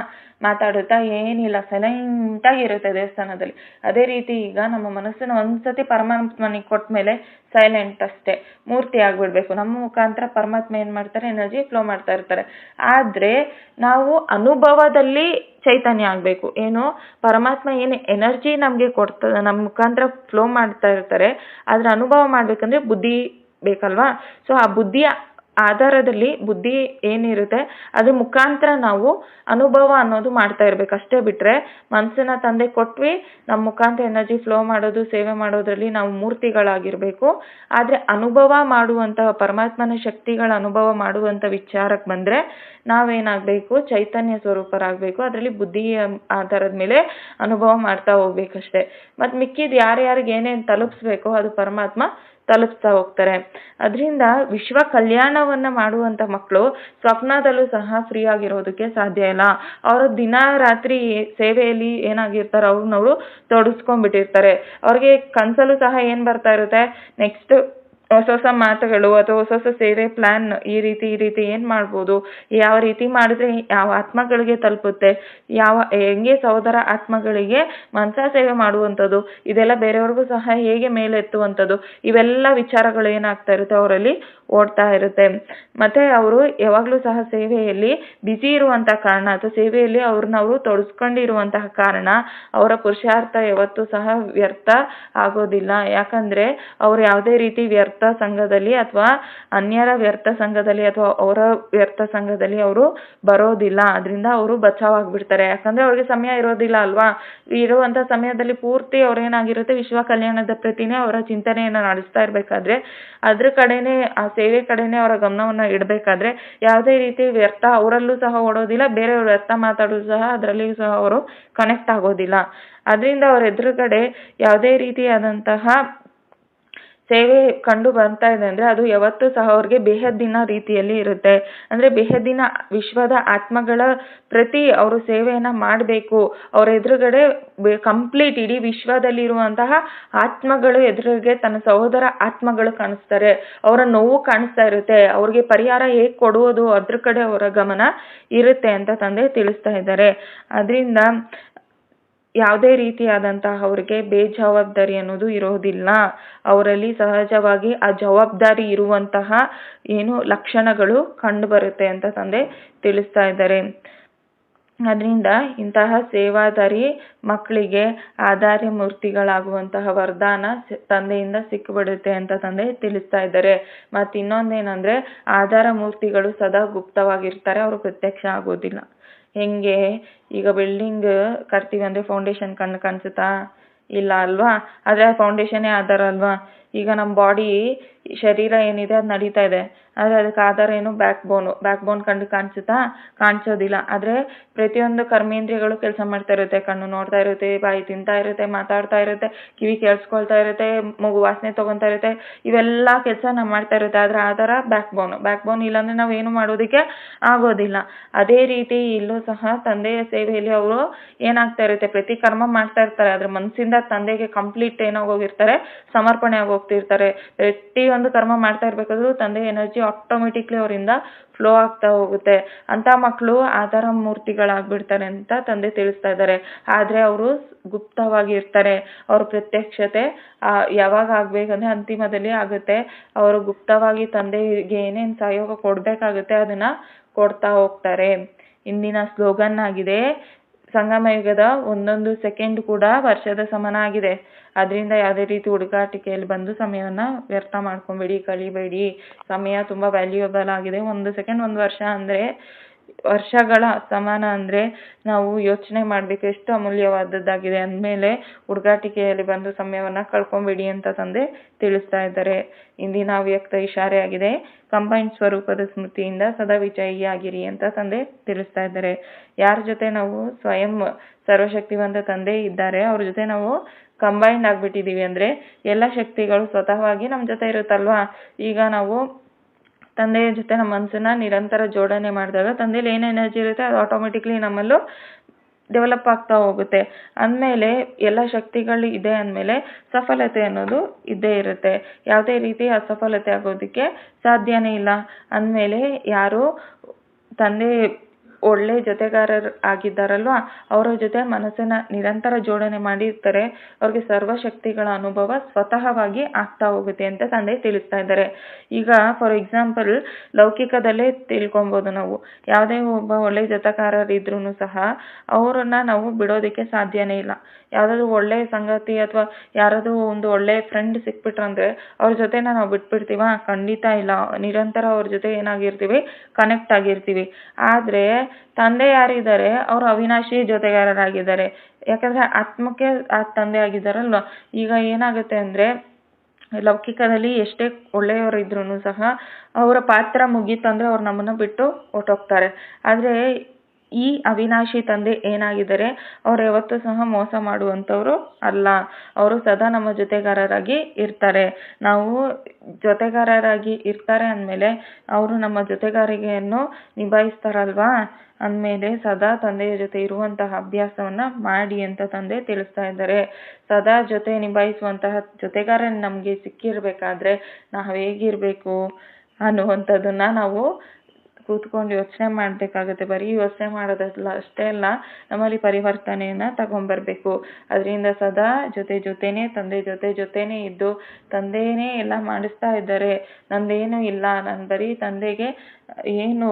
ಮಾತಾಡುತ್ತಾ ಏನಿಲ್ಲ. ಸೈಲೆಂಟಾಗಿ ಇರುತ್ತೆ ದೇವಸ್ಥಾನದಲ್ಲಿ. ಅದೇ ರೀತಿ ಈಗ ನಮ್ಮ ಮನಸ್ಸನ್ನು ಒಂದ್ಸತಿ ಪರಮಾತ್ಮನಿಗೆ ಕೊಟ್ಟ ಮೇಲೆ ಸೈಲೆಂಟ್ ಅಷ್ಟೇ. ಮೂರ್ತಿ ಆಗ್ಬಿಡ್ಬೇಕು. ನಮ್ಮ ಮುಖಾಂತರ ಪರಮಾತ್ಮ ಏನು ಮಾಡ್ತಾರೆ? ಎನರ್ಜಿ ಫ್ಲೋ ಮಾಡ್ತಾ ಇರ್ತಾರೆ. ಆದ್ರೆ ನಾವು ಅನುಭವದಲ್ಲಿ ಚೈತನ್ಯ ಆಗಬೇಕು. ಏನು? ಪರಮಾತ್ಮ ಏನು ಎನರ್ಜಿ ನಮಗೆ ಕೊಡ್ತಾ, ನಮ್ಮ ಮುಖಾಂತರ ಫ್ಲೋ ಮಾಡ್ತಾ ಇರ್ತಾರೆ. ಅದರ ಅನುಭವ ಮಾಡ್ಬೇಕಂದ್ರೆ ಬುದ್ಧಿ ಬೇಕಲ್ವಾ? ಸೊ ಆ ಬುದ್ಧಿಯ ಆಧಾರದಲ್ಲಿ ಬುದ್ಧಿ ಏನಿರುತ್ತೆ ಅದ್ರ ಮುಖಾಂತರ ನಾವು ಅನುಭವ ಅನ್ನೋದು ಮಾಡ್ತಾ ಇರ್ಬೇಕು. ಅಷ್ಟೇ ಬಿಟ್ರೆ ಮನಸ್ಸನ್ನ ತಂದೆ ಕೊಟ್ವಿ ನಮ್ಮ ಮುಖಾಂತರ ಎನರ್ಜಿ ಫ್ಲೋ ಮಾಡೋದು, ಸೇವೆ ಮಾಡೋದ್ರಲ್ಲಿ ನಾವು ಮೂರ್ತಿಗಳಾಗಿರ್ಬೇಕು. ಆದ್ರೆ ಅನುಭವ ಮಾಡುವಂತಹ ಪರಮಾತ್ಮನ ಶಕ್ತಿಗಳ ಅನುಭವ ಮಾಡುವಂತ ವಿಚಾರಕ್ಕೆ ಬಂದ್ರೆ ನಾವೇನಾಗ್ಬೇಕು, ಚೈತನ್ಯ ಸ್ವರೂಪರಾಗ್ಬೇಕು. ಅದರಲ್ಲಿ ಬುದ್ಧಿಯ ಆಧಾರದ ಮೇಲೆ ಅನುಭವ ಮಾಡ್ತಾ ಹೋಗ್ಬೇಕಷ್ಟೇ. ಮತ್ತು ಮಿಕ್ಕಿದ ಯಾರ್ಯಾರಿಗೆ ಏನೇನು ತಲುಪಿಸ್ಬೇಕೋ ಅದು ಪರಮಾತ್ಮ ತಲುಪಿಸ್ತಾ ಹೋಗ್ತಾರೆ. ಅದರಿಂದ ವಿಶ್ವ ಕಲ್ಯಾಣವನ್ನ ಮಾಡುವಂತ ಮಕ್ಕಳು ಸ್ವಪ್ನದಲ್ಲೂ ಸಹ ಫ್ರೀ ಆಗಿರೋದಕ್ಕೆ ಸಾಧ್ಯ ಇಲ್ಲ. ಅವರು ದಿನ ರಾತ್ರಿ ಸೇವೆಯಲ್ಲಿ ಏನಾಗಿರ್ತಾರೆ ಅವ್ರನ್ನವರು ತೊಡಸ್ಕೊಂಡ್ಬಿಟ್ಟಿರ್ತಾರೆ. ಅವ್ರಿಗೆ ಕನಸಲ್ಲೂ ಸಹ ಏನು ಬರ್ತಾ ಇರುತ್ತೆ? ನೆಕ್ಸ್ಟ್ ಹೊಸ ಹೊಸ ಮಾತುಗಳು ಅಥವಾ ಹೊಸ ಹೊಸ ಸೇವೆ ಪ್ಲಾನ್ ಈ ರೀತಿ ಈ ರೀತಿ ಏನ್ ಮಾಡ್ಬೋದು? ಯಾವ ರೀತಿ ಮಾಡಿದ್ರೆ ಯಾವ ಆತ್ಮಗಳಿಗೆ ತಲುಪುತ್ತೆ? ಯಾವ, ಹೆಂಗೆ ಸಹೋದರ ಆತ್ಮಗಳಿಗೆ ಮನಸಾ ಸೇವೆ ಮಾಡುವಂಥದ್ದು? ಇದೆಲ್ಲ ಬೇರೆಯವ್ರಿಗೂ ಸಹ ಹೇಗೆ ಮೇಲೆತ್ತುವಂಥದ್ದು? ಇವೆಲ್ಲ ವಿಚಾರಗಳು ಏನಾಗ್ತಾ ಇರುತ್ತೆ ಅವರಲ್ಲಿ? ಓಡ್ತಾ ಇರುತ್ತೆ. ಮತ್ತೆ ಅವರು ಯಾವಾಗ್ಲೂ ಸಹ ಸೇವೆಯಲ್ಲಿ ಬಿಸಿ ಇರುವಂತಹ ಕಾರಣ ಅಥವಾ ಸೇವೆಯಲ್ಲಿ ಅವ್ರನ್ನ ಅವರು ತೊಡಸ್ಕೊಂಡಿರುವಂತಹ ಕಾರಣ ಅವರ ಪುರುಷಾರ್ಥ ಯಾವತ್ತೂ ಸಹ ವ್ಯರ್ಥ ಆಗೋದಿಲ್ಲ. ಯಾಕಂದ್ರೆ ಅವ್ರು ಯಾವುದೇ ರೀತಿ ವ್ಯರ್ಥ ಸಂಘದಲ್ಲಿ ಅಥವಾ ಅನ್ಯರ ವ್ಯರ್ಥ ಸಂಘದಲ್ಲಿ ಅಥವಾ ಅವರ ವ್ಯರ್ಥ ಸಂಘದಲ್ಲಿ ಅವರು ಬರೋದಿಲ್ಲ. ಅದರಿಂದ ಅವರು ಬಚಾವಾಗ್ಬಿಡ್ತಾರೆ. ಯಾಕಂದ್ರೆ ಅವ್ರಿಗೆ ಸಮಯ ಇರೋದಿಲ್ಲ ಅಲ್ವಾ? ಇರುವಂತ ಸಮಯದಲ್ಲಿ ಪೂರ್ತಿ ಅವ್ರೇನಾಗಿರುತ್ತೆ ವಿಶ್ವ ಕಲ್ಯಾಣದ ಪ್ರತಿನೇ ಅವರ ಚಿಂತನೆಯನ್ನ ನಡೆಸ್ತಾ ಇರ್ಬೇಕಾದ್ರೆ ಅದ್ರ ಕಡೆನೆ ಆ ಸೇವೆ ಕಡೆನೆ ಅವರ ಗಮನವನ್ನ ಇಡಬೇಕಾದ್ರೆ ಯಾವುದೇ ರೀತಿ ವ್ಯರ್ಥ ಅವರಲ್ಲೂ ಸಹ ಓಡೋದಿಲ್ಲ, ಬೇರೆಯವ್ರ ವ್ಯರ್ಥ ಮಾತಾಡೋದು ಸಹ ಅದರಲ್ಲಿಯೂ ಸಹ ಅವರು ಕನೆಕ್ಟ್ ಆಗೋದಿಲ್ಲ. ಅದರಿಂದ ಅವರ ಎದುರುಗಡೆ ಯಾವುದೇ ರೀತಿಯಾದಂತಹ ಸೇವೆ ಕಂಡು ಬರ್ತಾ ಇದೆ ಅಂದ್ರೆ ಅದು ಯಾವತ್ತೂ ಸಹ ಅವ್ರಿಗೆ ಬೇಹದ್ದಿನ ರೀತಿಯಲ್ಲಿ ಇರುತ್ತೆ. ಅಂದ್ರೆ ಬೇಹದ್ದಿನ ವಿಶ್ವದ ಆತ್ಮಗಳ ಪ್ರತಿ ಅವರು ಸೇವೆಯನ್ನ ಮಾಡಬೇಕು. ಅವ್ರ ಎದುರುಗಡೆ ಕಂಪ್ಲೀಟ್ ಇಡೀ ವಿಶ್ವದಲ್ಲಿರುವಂತಹ ಆತ್ಮಗಳು ಎದುರಿಗೆ ತನ್ನ ಸಹೋದರ ಆತ್ಮಗಳು ಕಾಣಿಸ್ತಾರೆ. ಅವರ ನೋವು ಕಾಣಿಸ್ತಾ ಇರುತ್ತೆ. ಅವ್ರಿಗೆ ಪರಿಹಾರ ಹೇಗ್ ಕೊಡುವುದು ಅದ್ರ ಕಡೆ ಅವರ ಗಮನ ಇರುತ್ತೆ ಅಂತ ತಂದೆ ತಿಳಿಸ್ತಾ ಇದ್ದಾರೆ. ಅದರಿಂದ ಯಾವುದೇ ರೀತಿಯಾದಂತಹ ಅವರಿಗೆ ಬೇಜವಾಬ್ದಾರಿ ಅನ್ನೋದು ಇರೋದಿಲ್ಲ. ಅವರಲ್ಲಿ ಸಹಜವಾಗಿ ಆ ಜವಾಬ್ದಾರಿ ಇರುವಂತಹ ಏನು ಲಕ್ಷಣಗಳು ಕಂಡು ಬರುತ್ತೆ ಅಂತ ತಂದೆ ತಿಳಿಸ್ತಾ ಇದ್ದಾರೆ. ಅದರಿಂದ ಇಂತಹ ಸೇವಾದಾರಿ ಮಕ್ಕಳಿಗೆ ಆಧಾರ್ಯ ಮೂರ್ತಿಗಳಾಗುವಂತಹ ವರದಾನ ತಂದೆಯಿಂದ ಸಿಕ್ಕಿಬಿಡುತ್ತೆ ಅಂತ ತಂದೆ ತಿಳಿಸ್ತಾ ಇದ್ದಾರೆ. ಮತ್ತೆ ಇನ್ನೊಂದೇನಂದ್ರೆ ಆಧಾರ ಮೂರ್ತಿಗಳು ಸದಾ ಗುಪ್ತವಾಗಿರ್ತಾರೆ, ಅವರು ಪ್ರತ್ಯಕ್ಷ ಆಗೋದಿಲ್ಲ. ಹೆಂಗೆ? ಈಗ ಬಿಲ್ಡಿಂಗ್ ಕಟ್ತೀವಿ ಅಂದ್ರೆ ಫೌಂಡೇಶನ್ ಕಣ್ಣು ಕಾಣಿಸುತ್ತಾ ಇಲ್ಲ ಅಲ್ವಾ? ಆದ್ರೆ ಫೌಂಡೇಶನ್ನೇ ಆಧಾರ ಅಲ್ವಾ? ಈಗ ನಮ್ಮ ಬಾಡಿ ಶರೀರ ಏನಿದೆ ಅದು ನಡೀತಾ ಇದೆ. ಆದ್ರೆ ಅದಕ್ಕೆ ಆಧಾರ ಏನು ಬ್ಯಾಕ್ ಬೋನು ಬ್ಯಾಕ್ ಬೋನ್ ಕಂಡು ಕಾಣಿಸುತ್ತಾ? ಕಾಣಿಸೋದಿಲ್ಲ. ಆದ್ರೆ ಪ್ರತಿಯೊಂದು ಕರ್ಮೇಂದ್ರಿಯಗಳು ಕೆಲಸ ಮಾಡ್ತಾ ಇರುತ್ತೆ. ಕಣ್ಣು ನೋಡ್ತಾ ಇರುತ್ತೆ, ಬಾಯಿ ತಿಂತಾ ಇರುತ್ತೆ, ಮಾತಾಡ್ತಾ ಇರುತ್ತೆ, ಕಿವಿ ಕೇಳಿಸ್ಕೊಳ್ತಾ ಇರುತ್ತೆ, ಮಗು ವಾಸನೆ ತಗೊಂತಾ ಇರುತ್ತೆ. ಇವೆಲ್ಲ ಕೆಲಸ ನಾವು ಮಾಡ್ತಾ ಇರುತ್ತೆ. ಆದ್ರೆ ಆಧಾರ ಬ್ಯಾಕ್ ಬೋನ್ ಬ್ಯಾಕ್ ಬೋನ್ ಇಲ್ಲಾಂದ್ರೆ ನಾವು ಏನು ಮಾಡೋದಕ್ಕೆ ಆಗೋದಿಲ್ಲ. ಅದೇ ರೀತಿ ಇಲ್ಲೂ ಸಹ ತಂದೆಯ ಸೇವೆಯಲ್ಲಿ ಅವರು ಏನಾಗ್ತಾ ಇರುತ್ತೆ? ಪ್ರತಿ ಕರ್ಮ ಮಾಡ್ತಾ ಇರ್ತಾರೆ. ಆದ್ರೆ ಮನಸ್ಸಿಂದ ತಂದೆಗೆ ಕಂಪ್ಲೀಟ್ ಏನಾಗೋಗಿರ್ತಾರೆ ಸಮರ್ಪಣೆ ಆಗೋಗ್ತಿರ್ತಾರೆ ಪ್ರತಿ ಒಂದು ಕರ್ಮ ಮಾಡ್ತಾ ಇರ್ಬೇಕಾದ್ರು ತಂದೆ ಎನರ್ಜಿ ಆಟೋಮೆಟಿಕ್ಲಿ ಅವರಿಂದ ಫ್ಲೋ ಆಗ್ತಾ ಹೋಗುತ್ತೆ. ಅಂತ ಮಕ್ಕಳು ಆಧಾರ ಮೂರ್ತಿಗಳಾಗ್ಬಿಡ್ತಾರೆ ಅಂತ ತಂದೆ ತಿಳಿಸ್ತಾ ಇದ್ದಾರೆ. ಆದ್ರೆ ಅವರು ಗುಪ್ತವಾಗಿ ಇರ್ತಾರೆ ಅವ್ರ ಪ್ರತ್ಯಕ್ಷತೆ ಯಾವಾಗ ಆಗ್ಬೇಕಂದ್ರೆ ಅಂತಿಮದಲ್ಲಿ ಆಗುತ್ತೆ. ಅವರು ಗುಪ್ತವಾಗಿ ತಂದೆಗೆ ಏನೇನ್ ಸಹಯೋಗ ಕೊಡ್ಬೇಕಾಗುತ್ತೆ ಅದನ್ನ ಕೊಡ್ತಾ ಹೋಗ್ತಾರೆ. ಇಂದಿನ ಸ್ಲೋಗನ್ ಆಗಿದೆ ಸಂಗಮ ಯುಗದ ಒಂದೊಂದು ಸೆಕೆಂಡ್ ಕೂಡ ವರ್ಷದ ಸಮಾನ ಆಗಿದೆ ಅದರಿಂದ ಯಾವುದೇ ರೀತಿ ಹುಡುಕಾಟಿಕೆಯಲ್ಲಿ ಬಂದು ಸಮಯವನ್ನ ವ್ಯರ್ಥ ಮಾಡ್ಕೊಬೇಡಿ, ಕಳಿಬೇಡಿ. ಸಮಯ ತುಂಬಾ ವ್ಯಾಲ್ಯೂಯಬಲ್ ಆಗಿದೆ. ಒಂದು ಸೆಕೆಂಡ್ ಒಂದು ವರ್ಷ ಅಂದ್ರೆ ವರ್ಷಗಳ ಸಮಾನ ಅಂದ್ರೆ ನಾವು ಯೋಚನೆ ಮಾಡ್ಬೇಕು ಎಷ್ಟು ಅಮೂಲ್ಯವಾದದ್ದಾಗಿದೆ ಅಂದ್ಮೇಲೆ ಹುಡುಗಾಟಿಕೆಯಲ್ಲಿ ಬಂದು ಸಮಯವನ್ನ ಕಳ್ಕೊಂಬೇಡಿ ಅಂತ ತಂದೆ ತಿಳಿಸ್ತಾ ಇದ್ದಾರೆ. ಇಂದಿನ ಅವ್ಯಕ್ತ ಇಶಾರೆ ಆಗಿದೆ ಕಂಬೈನ್ ಸ್ವರೂಪದ ಸ್ಮೃತಿಯಿಂದ ಸದಾ ವಿಜಯಿಯಾಗಿರಿ ಅಂತ ತಂದೆ ತಿಳಿಸ್ತಾ ಇದ್ದಾರೆ. ಯಾರ ಜೊತೆ ನಾವು ಸ್ವಯಂ ಸರ್ವಶಕ್ತಿವಂತ ತಂದೆ ಇದ್ದಾರೆ, ಅವ್ರ ಜೊತೆ ನಾವು ಕಂಬೈನ್ಡ್ ಆಗ್ಬಿಟ್ಟಿದೀವಿ ಅಂದ್ರೆ ಎಲ್ಲ ಶಕ್ತಿಗಳು ಸ್ವತಃವಾಗಿ ನಮ್ಮ ಜೊತೆ ಇರುತ್ತಲ್ವಾ? ಈಗ ನಾವು ತಂದೆಯ ಜೊತೆ ನಮ್ಮ ಮನಸ್ಸನ್ನ ನಿರಂತರ ಜೋಡಣೆ ಮಾಡಿದಾಗ ತಂದೆಯಲ್ಲಿ ಏನು ಎನರ್ಜಿ ಇರುತ್ತೆ ಅದು ಆಟೋಮೆಟಿಕ್ಲಿ ನಮ್ಮಲ್ಲೂ ಡೆವಲಪ್ ಆಗ್ತಾ ಹೋಗುತ್ತೆ. ಅಂದ್ಮೇಲೆ ಎಲ್ಲ ಶಕ್ತಿಗಳು ಇದೆ ಅಂದ್ಮೇಲೆ ಸಫಲತೆ ಅನ್ನೋದು ಇದ್ದೇ ಇರುತ್ತೆ. ಯಾವುದೇ ರೀತಿ ಅಸಫಲತೆ ಆಗೋದಕ್ಕೆ ಸಾಧ್ಯನೇ ಇಲ್ಲ. ಅಂದ್ಮೇಲೆ ಯಾರು ತಂದೆ ಒಳ್ಳೆ ಜೊತೆಗಾರರು ಆಗಿದ್ದಾರಲ್ವಾ? ಅವರ ಜೊತೆ ಮನಸ್ಸನ್ನ ನಿರಂತರ ಜೋಡಣೆ ಮಾಡಿರ್ತಾರೆ ಅವ್ರಿಗೆ ಸರ್ವಶಕ್ತಿಗಳ ಅನುಭವ ಸ್ವತಃವಾಗಿ ಆಗ್ತಾ ಹೋಗುತ್ತೆ ಅಂತ ತಂದೆ ತಿಳಿಸ್ತಾ ಇದ್ದಾರೆ. ಈಗ ಫಾರ್ ಎಕ್ಸಾಂಪಲ್ ಲೌಕಿಕದಲ್ಲೇ ತಿಳ್ಕೊಬಹುದು ನಾವು. ಯಾವುದೇ ಒಬ್ಬ ಒಳ್ಳೆ ಜೊತೆಗಾರರಿದ್ರು ಸಹ ಅವರನ್ನ ನಾವು ಬಿಡೋದಕ್ಕೆ ಸಾಧ್ಯನೇ ಇಲ್ಲ. ಯಾವ್ದಾದ್ರು ಒಳ್ಳೆ ಸಂಗತಿ ಅಥವಾ ಯಾರಾದರೂ ಒಂದು ಒಳ್ಳೆ ಫ್ರೆಂಡ್ ಸಿಕ್ಬಿಟ್ರಂದ್ರೆ ಅವ್ರ ಜೊತೆನ ನಾವು ಬಿಟ್ಬಿಡ್ತೀವ? ಖಂಡಿತ ಇಲ್ಲ. ನಿರಂತರ ಅವ್ರ ಜೊತೆ ಏನಾಗಿರ್ತೀವಿ? ಕನೆಕ್ಟ್ ಆಗಿರ್ತೀವಿ. ಆದ್ರೆ ತಂದೆ ಯಾರಿದ್ದಾರೆ ಅವರು ಅವಿನಾಶಿ ಜೊತೆಗಾರರಾಗಿದ್ದಾರೆ. ಯಾಕಂದ್ರೆ ಆತ್ಮಕ್ಕೆ ಆ ತಂದೆ ಆಗಿದ್ದಾರಲ್ವ ಈಗ ಏನಾಗುತ್ತೆ ಅಂದ್ರೆ, ಲೌಕಿಕದಲ್ಲಿ ಎಷ್ಟೇ ಒಳ್ಳೆಯವರು ಇದ್ರು ಸಹ, ಅವರ ಪಾತ್ರ ಮುಗೀತು ಅಂದ್ರೆ ಅವ್ರು ನಮ್ಮನ್ನ ಬಿಟ್ಟು ಹೊರ್ಟೋಗ್ತಾರೆ. ಆದ್ರೆ ಈ ಅವಿನಾಶಿ ತಂದೆ ಏನಾಗಿದ್ದಾರೆ, ಅವರು ಯಾವತ್ತೂ ಸಹ ಮೋಸ ಮಾಡುವಂಥವ್ರು ಅಲ್ಲ. ಅವರು ಸದಾ ನಮ್ಮ ಜೊತೆಗಾರರಾಗಿ ಇರ್ತಾರೆ. ನಾವು ಜೊತೆಗಾರರಾಗಿ ಇರ್ತಾರೆ ಅಂದಮೇಲೆ ಅವರು ನಮ್ಮ ಜೊತೆಗಾರಿಕೆಯನ್ನು ನಿಭಾಯಿಸ್ತಾರಲ್ವಾ? ಅಂದಮೇಲೆ ಸದಾ ತಂದೆಯ ಜೊತೆ ಇರುವಂತಹ ಅಭ್ಯಾಸವನ್ನ ಮಾಡಿ ಅಂತ ತಂದೆ ತಿಳಿಸ್ತಾ ಇದ್ದಾರೆ. ಸದಾ ಜೊತೆ ನಿಭಾಯಿಸುವಂತಹ ಜೊತೆಗಾರ ನಮಗೆ ಸಿಕ್ಕಿರ್ಬೇಕಾದ್ರೆ ನಾವು ಹೇಗಿರಬೇಕು ಅನ್ನುವಂಥದ್ದನ್ನ ನಾವು ಕೂತ್ಕೊಂಡು ಯೋಚನೆ ಮಾಡಬೇಕಾಗುತ್ತೆ. ಬರೀ ಯೋಚನೆ ಮಾಡೋದಲ್ಲ, ಅಷ್ಟೇ ಅಲ್ಲ, ನಮ್ಮಲ್ಲಿ ಪರಿವರ್ತನೆಯನ್ನು ತಗೊಂಬರ್ಬೇಕು. ಅದರಿಂದ ಸದಾ ಜೊತೆ ಜೊತೆನೇ, ತಂದೆ ಜೊತೆ ಜೊತೆನೇ ಇದ್ದು ತಂದೆಯೇ ಎಲ್ಲ ಮಾಡಿಸ್ತಾ ಇದ್ದಾರೆ. ನಂದೇನು ಇಲ್ಲ. ನಾನು ಬರೀ ತಂದೆಗೆ ಏನು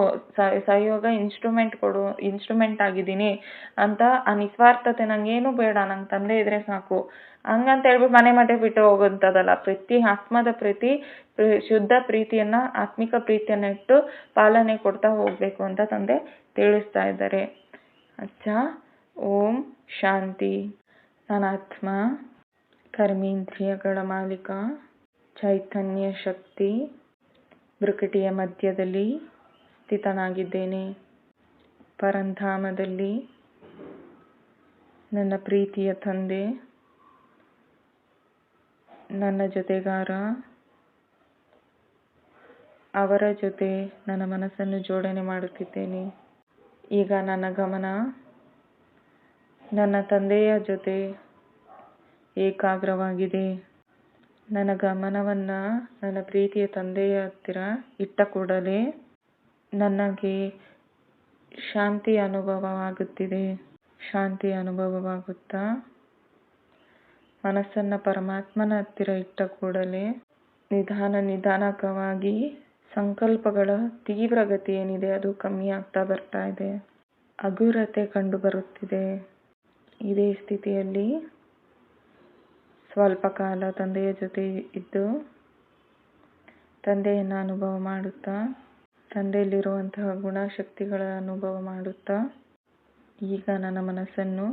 ಸಹಯೋಗ ಇನ್ಸ್ಟ್ರೂಮೆಂಟ್ ಕೊಡು ಇನ್ಸ್ಟ್ರೂಮೆಂಟ್ ಆಗಿದ್ದೀನಿ ಅಂತ ಆ ನಿಸ್ವಾರ್ಥತೆ ನಂಗೇನು ಬೇಡ. ನಂಗೆ ತಂದೆ ಇದ್ರೆ ಸಾಕು. ಹಂಗಂತ ಹೇಳ್ಬಿಟ್ಟು ಮನೆ ಮಠ ಬಿಟ್ಟು ಹೋಗುವಂಥದ್ದಲ್ಲ. ಪ್ರತಿ, ಆತ್ಮದ ಪ್ರೀತಿ ಶುದ್ಧ ಪ್ರೀತಿಯನ್ನ, ಆತ್ಮಿಕ ಪ್ರೀತಿಯನ್ನ ಇಟ್ಟು ಪಾಲನೆ ಕೊಡ್ತಾ ಹೋಗಬೇಕು ಅಂತ ತಂದೆ ತಿಳಿಸ್ತಾ ಇದ್ದಾರೆ. ಅಚ್ಚಾ, ಓಂ ಶಾಂತಿ. ನಾನಾತ್ಮ ಕರ್ಮೇಂದ್ರಿಯಗಳ ಮಾಲೀಕ, ಚೈತನ್ಯ ಶಕ್ತಿ ಬ್ರುಕಟಿಯ ಮಧ್ಯದಲ್ಲಿ ಸ್ಥಿತನಾಗಿದ್ದೇನೆ. ಪರಂಧಾಮದಲ್ಲಿ ನನ್ನ ಪ್ರೀತಿಯ ತಂದೆ ನನ್ನ ಜೊತೆಗಾರ. ಅವರ ಜೊತೆ ನನ್ನ ಮನಸ್ಸನ್ನು ಜೋಡಣೆ ಮಾಡುತ್ತಿದ್ದೇನೆ. ಈಗ ನನ್ನ ಗಮನ ನನ್ನ ತಂದೆಯ ಜೊತೆ ಏಕಾಗ್ರವಾಗಿದೆ. ನನ್ನ ಗಮನವನ್ನು ನನ್ನ ಪ್ರೀತಿಯ ತಂದೆಯ ಹತ್ತಿರ ಇಟ್ಟ ಕೂಡಲೇ ನನಗೆ ಶಾಂತಿ ಅನುಭವವಾಗುತ್ತಿದೆ. ಶಾಂತಿ ಅನುಭವವಾಗುತ್ತಾ ಮನಸ್ಸನ್ನು ಪರಮಾತ್ಮನ ಹತ್ತಿರ ಇಟ್ಟ ಕೂಡಲೇ ನಿಧಾನ ನಿಧಾನಕವಾಗಿ ಸಂಕಲ್ಪಗಳ ತೀವ್ರಗತಿ ಏನಿದೆ ಅದು ಕಮ್ಮಿ ಆಗ್ತಾ ಬರ್ತಾ ಇದೆ. ಹಗುರತೆ ಕಂಡು ಬರುತ್ತಿದೆ. ಇದೇ ಸ್ಥಿತಿಯಲ್ಲಿ ಸ್ವಲ್ಪ ಕಾಲ ತಂದೆಯ ಜೊತೆ ಇದ್ದು ತಂದೆಯನ್ನು ಅನುಭವ ಮಾಡುತ್ತಾ, ತಂದೆಯಲ್ಲಿರುವಂತಹ ಗುಣಶಕ್ತಿಗಳ ಅನುಭವ ಮಾಡುತ್ತಾ, ಈಗ ನನ್ನ ಮನಸ್ಸನ್ನು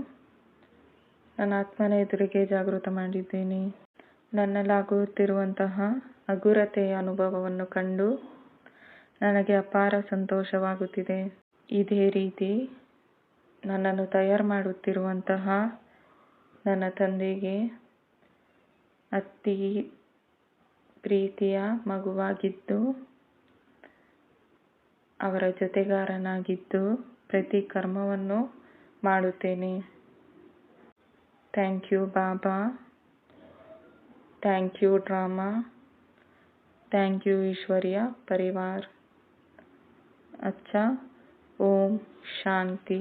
ನನ್ನ ಆತ್ಮನ ಎದುರಿಗೆ ಜಾಗೃತ ಮಾಡಿದ್ದೇನೆ. ನನ್ನಲ್ಲಾಗುತ್ತಿರುವಂತಹ ಹಗುರತೆಯ ಅನುಭವವನ್ನು ಕಂಡು ನನಗೆ ಅಪಾರ ಸಂತೋಷವಾಗುತ್ತಿದೆ. ಇದೇ ರೀತಿ ನನ್ನನ್ನು ತಯಾರು ಮಾಡುತ್ತಿರುವಂತಹ ನನ್ನ ತಂದೆಗೆ ಅತಿ ಪ್ರೀತಿಯ ಮಗುವಾಗಿದ್ದು, ಅವರ ಜೊತೆಗಾರನಾಗಿದ್ದು ಪ್ರತಿ ಕರ್ಮವನ್ನು ಮಾಡುತ್ತೇನೆ. Thank you Baba thank you drama thank you Ishwariya परिवार अच्छा ओम शांति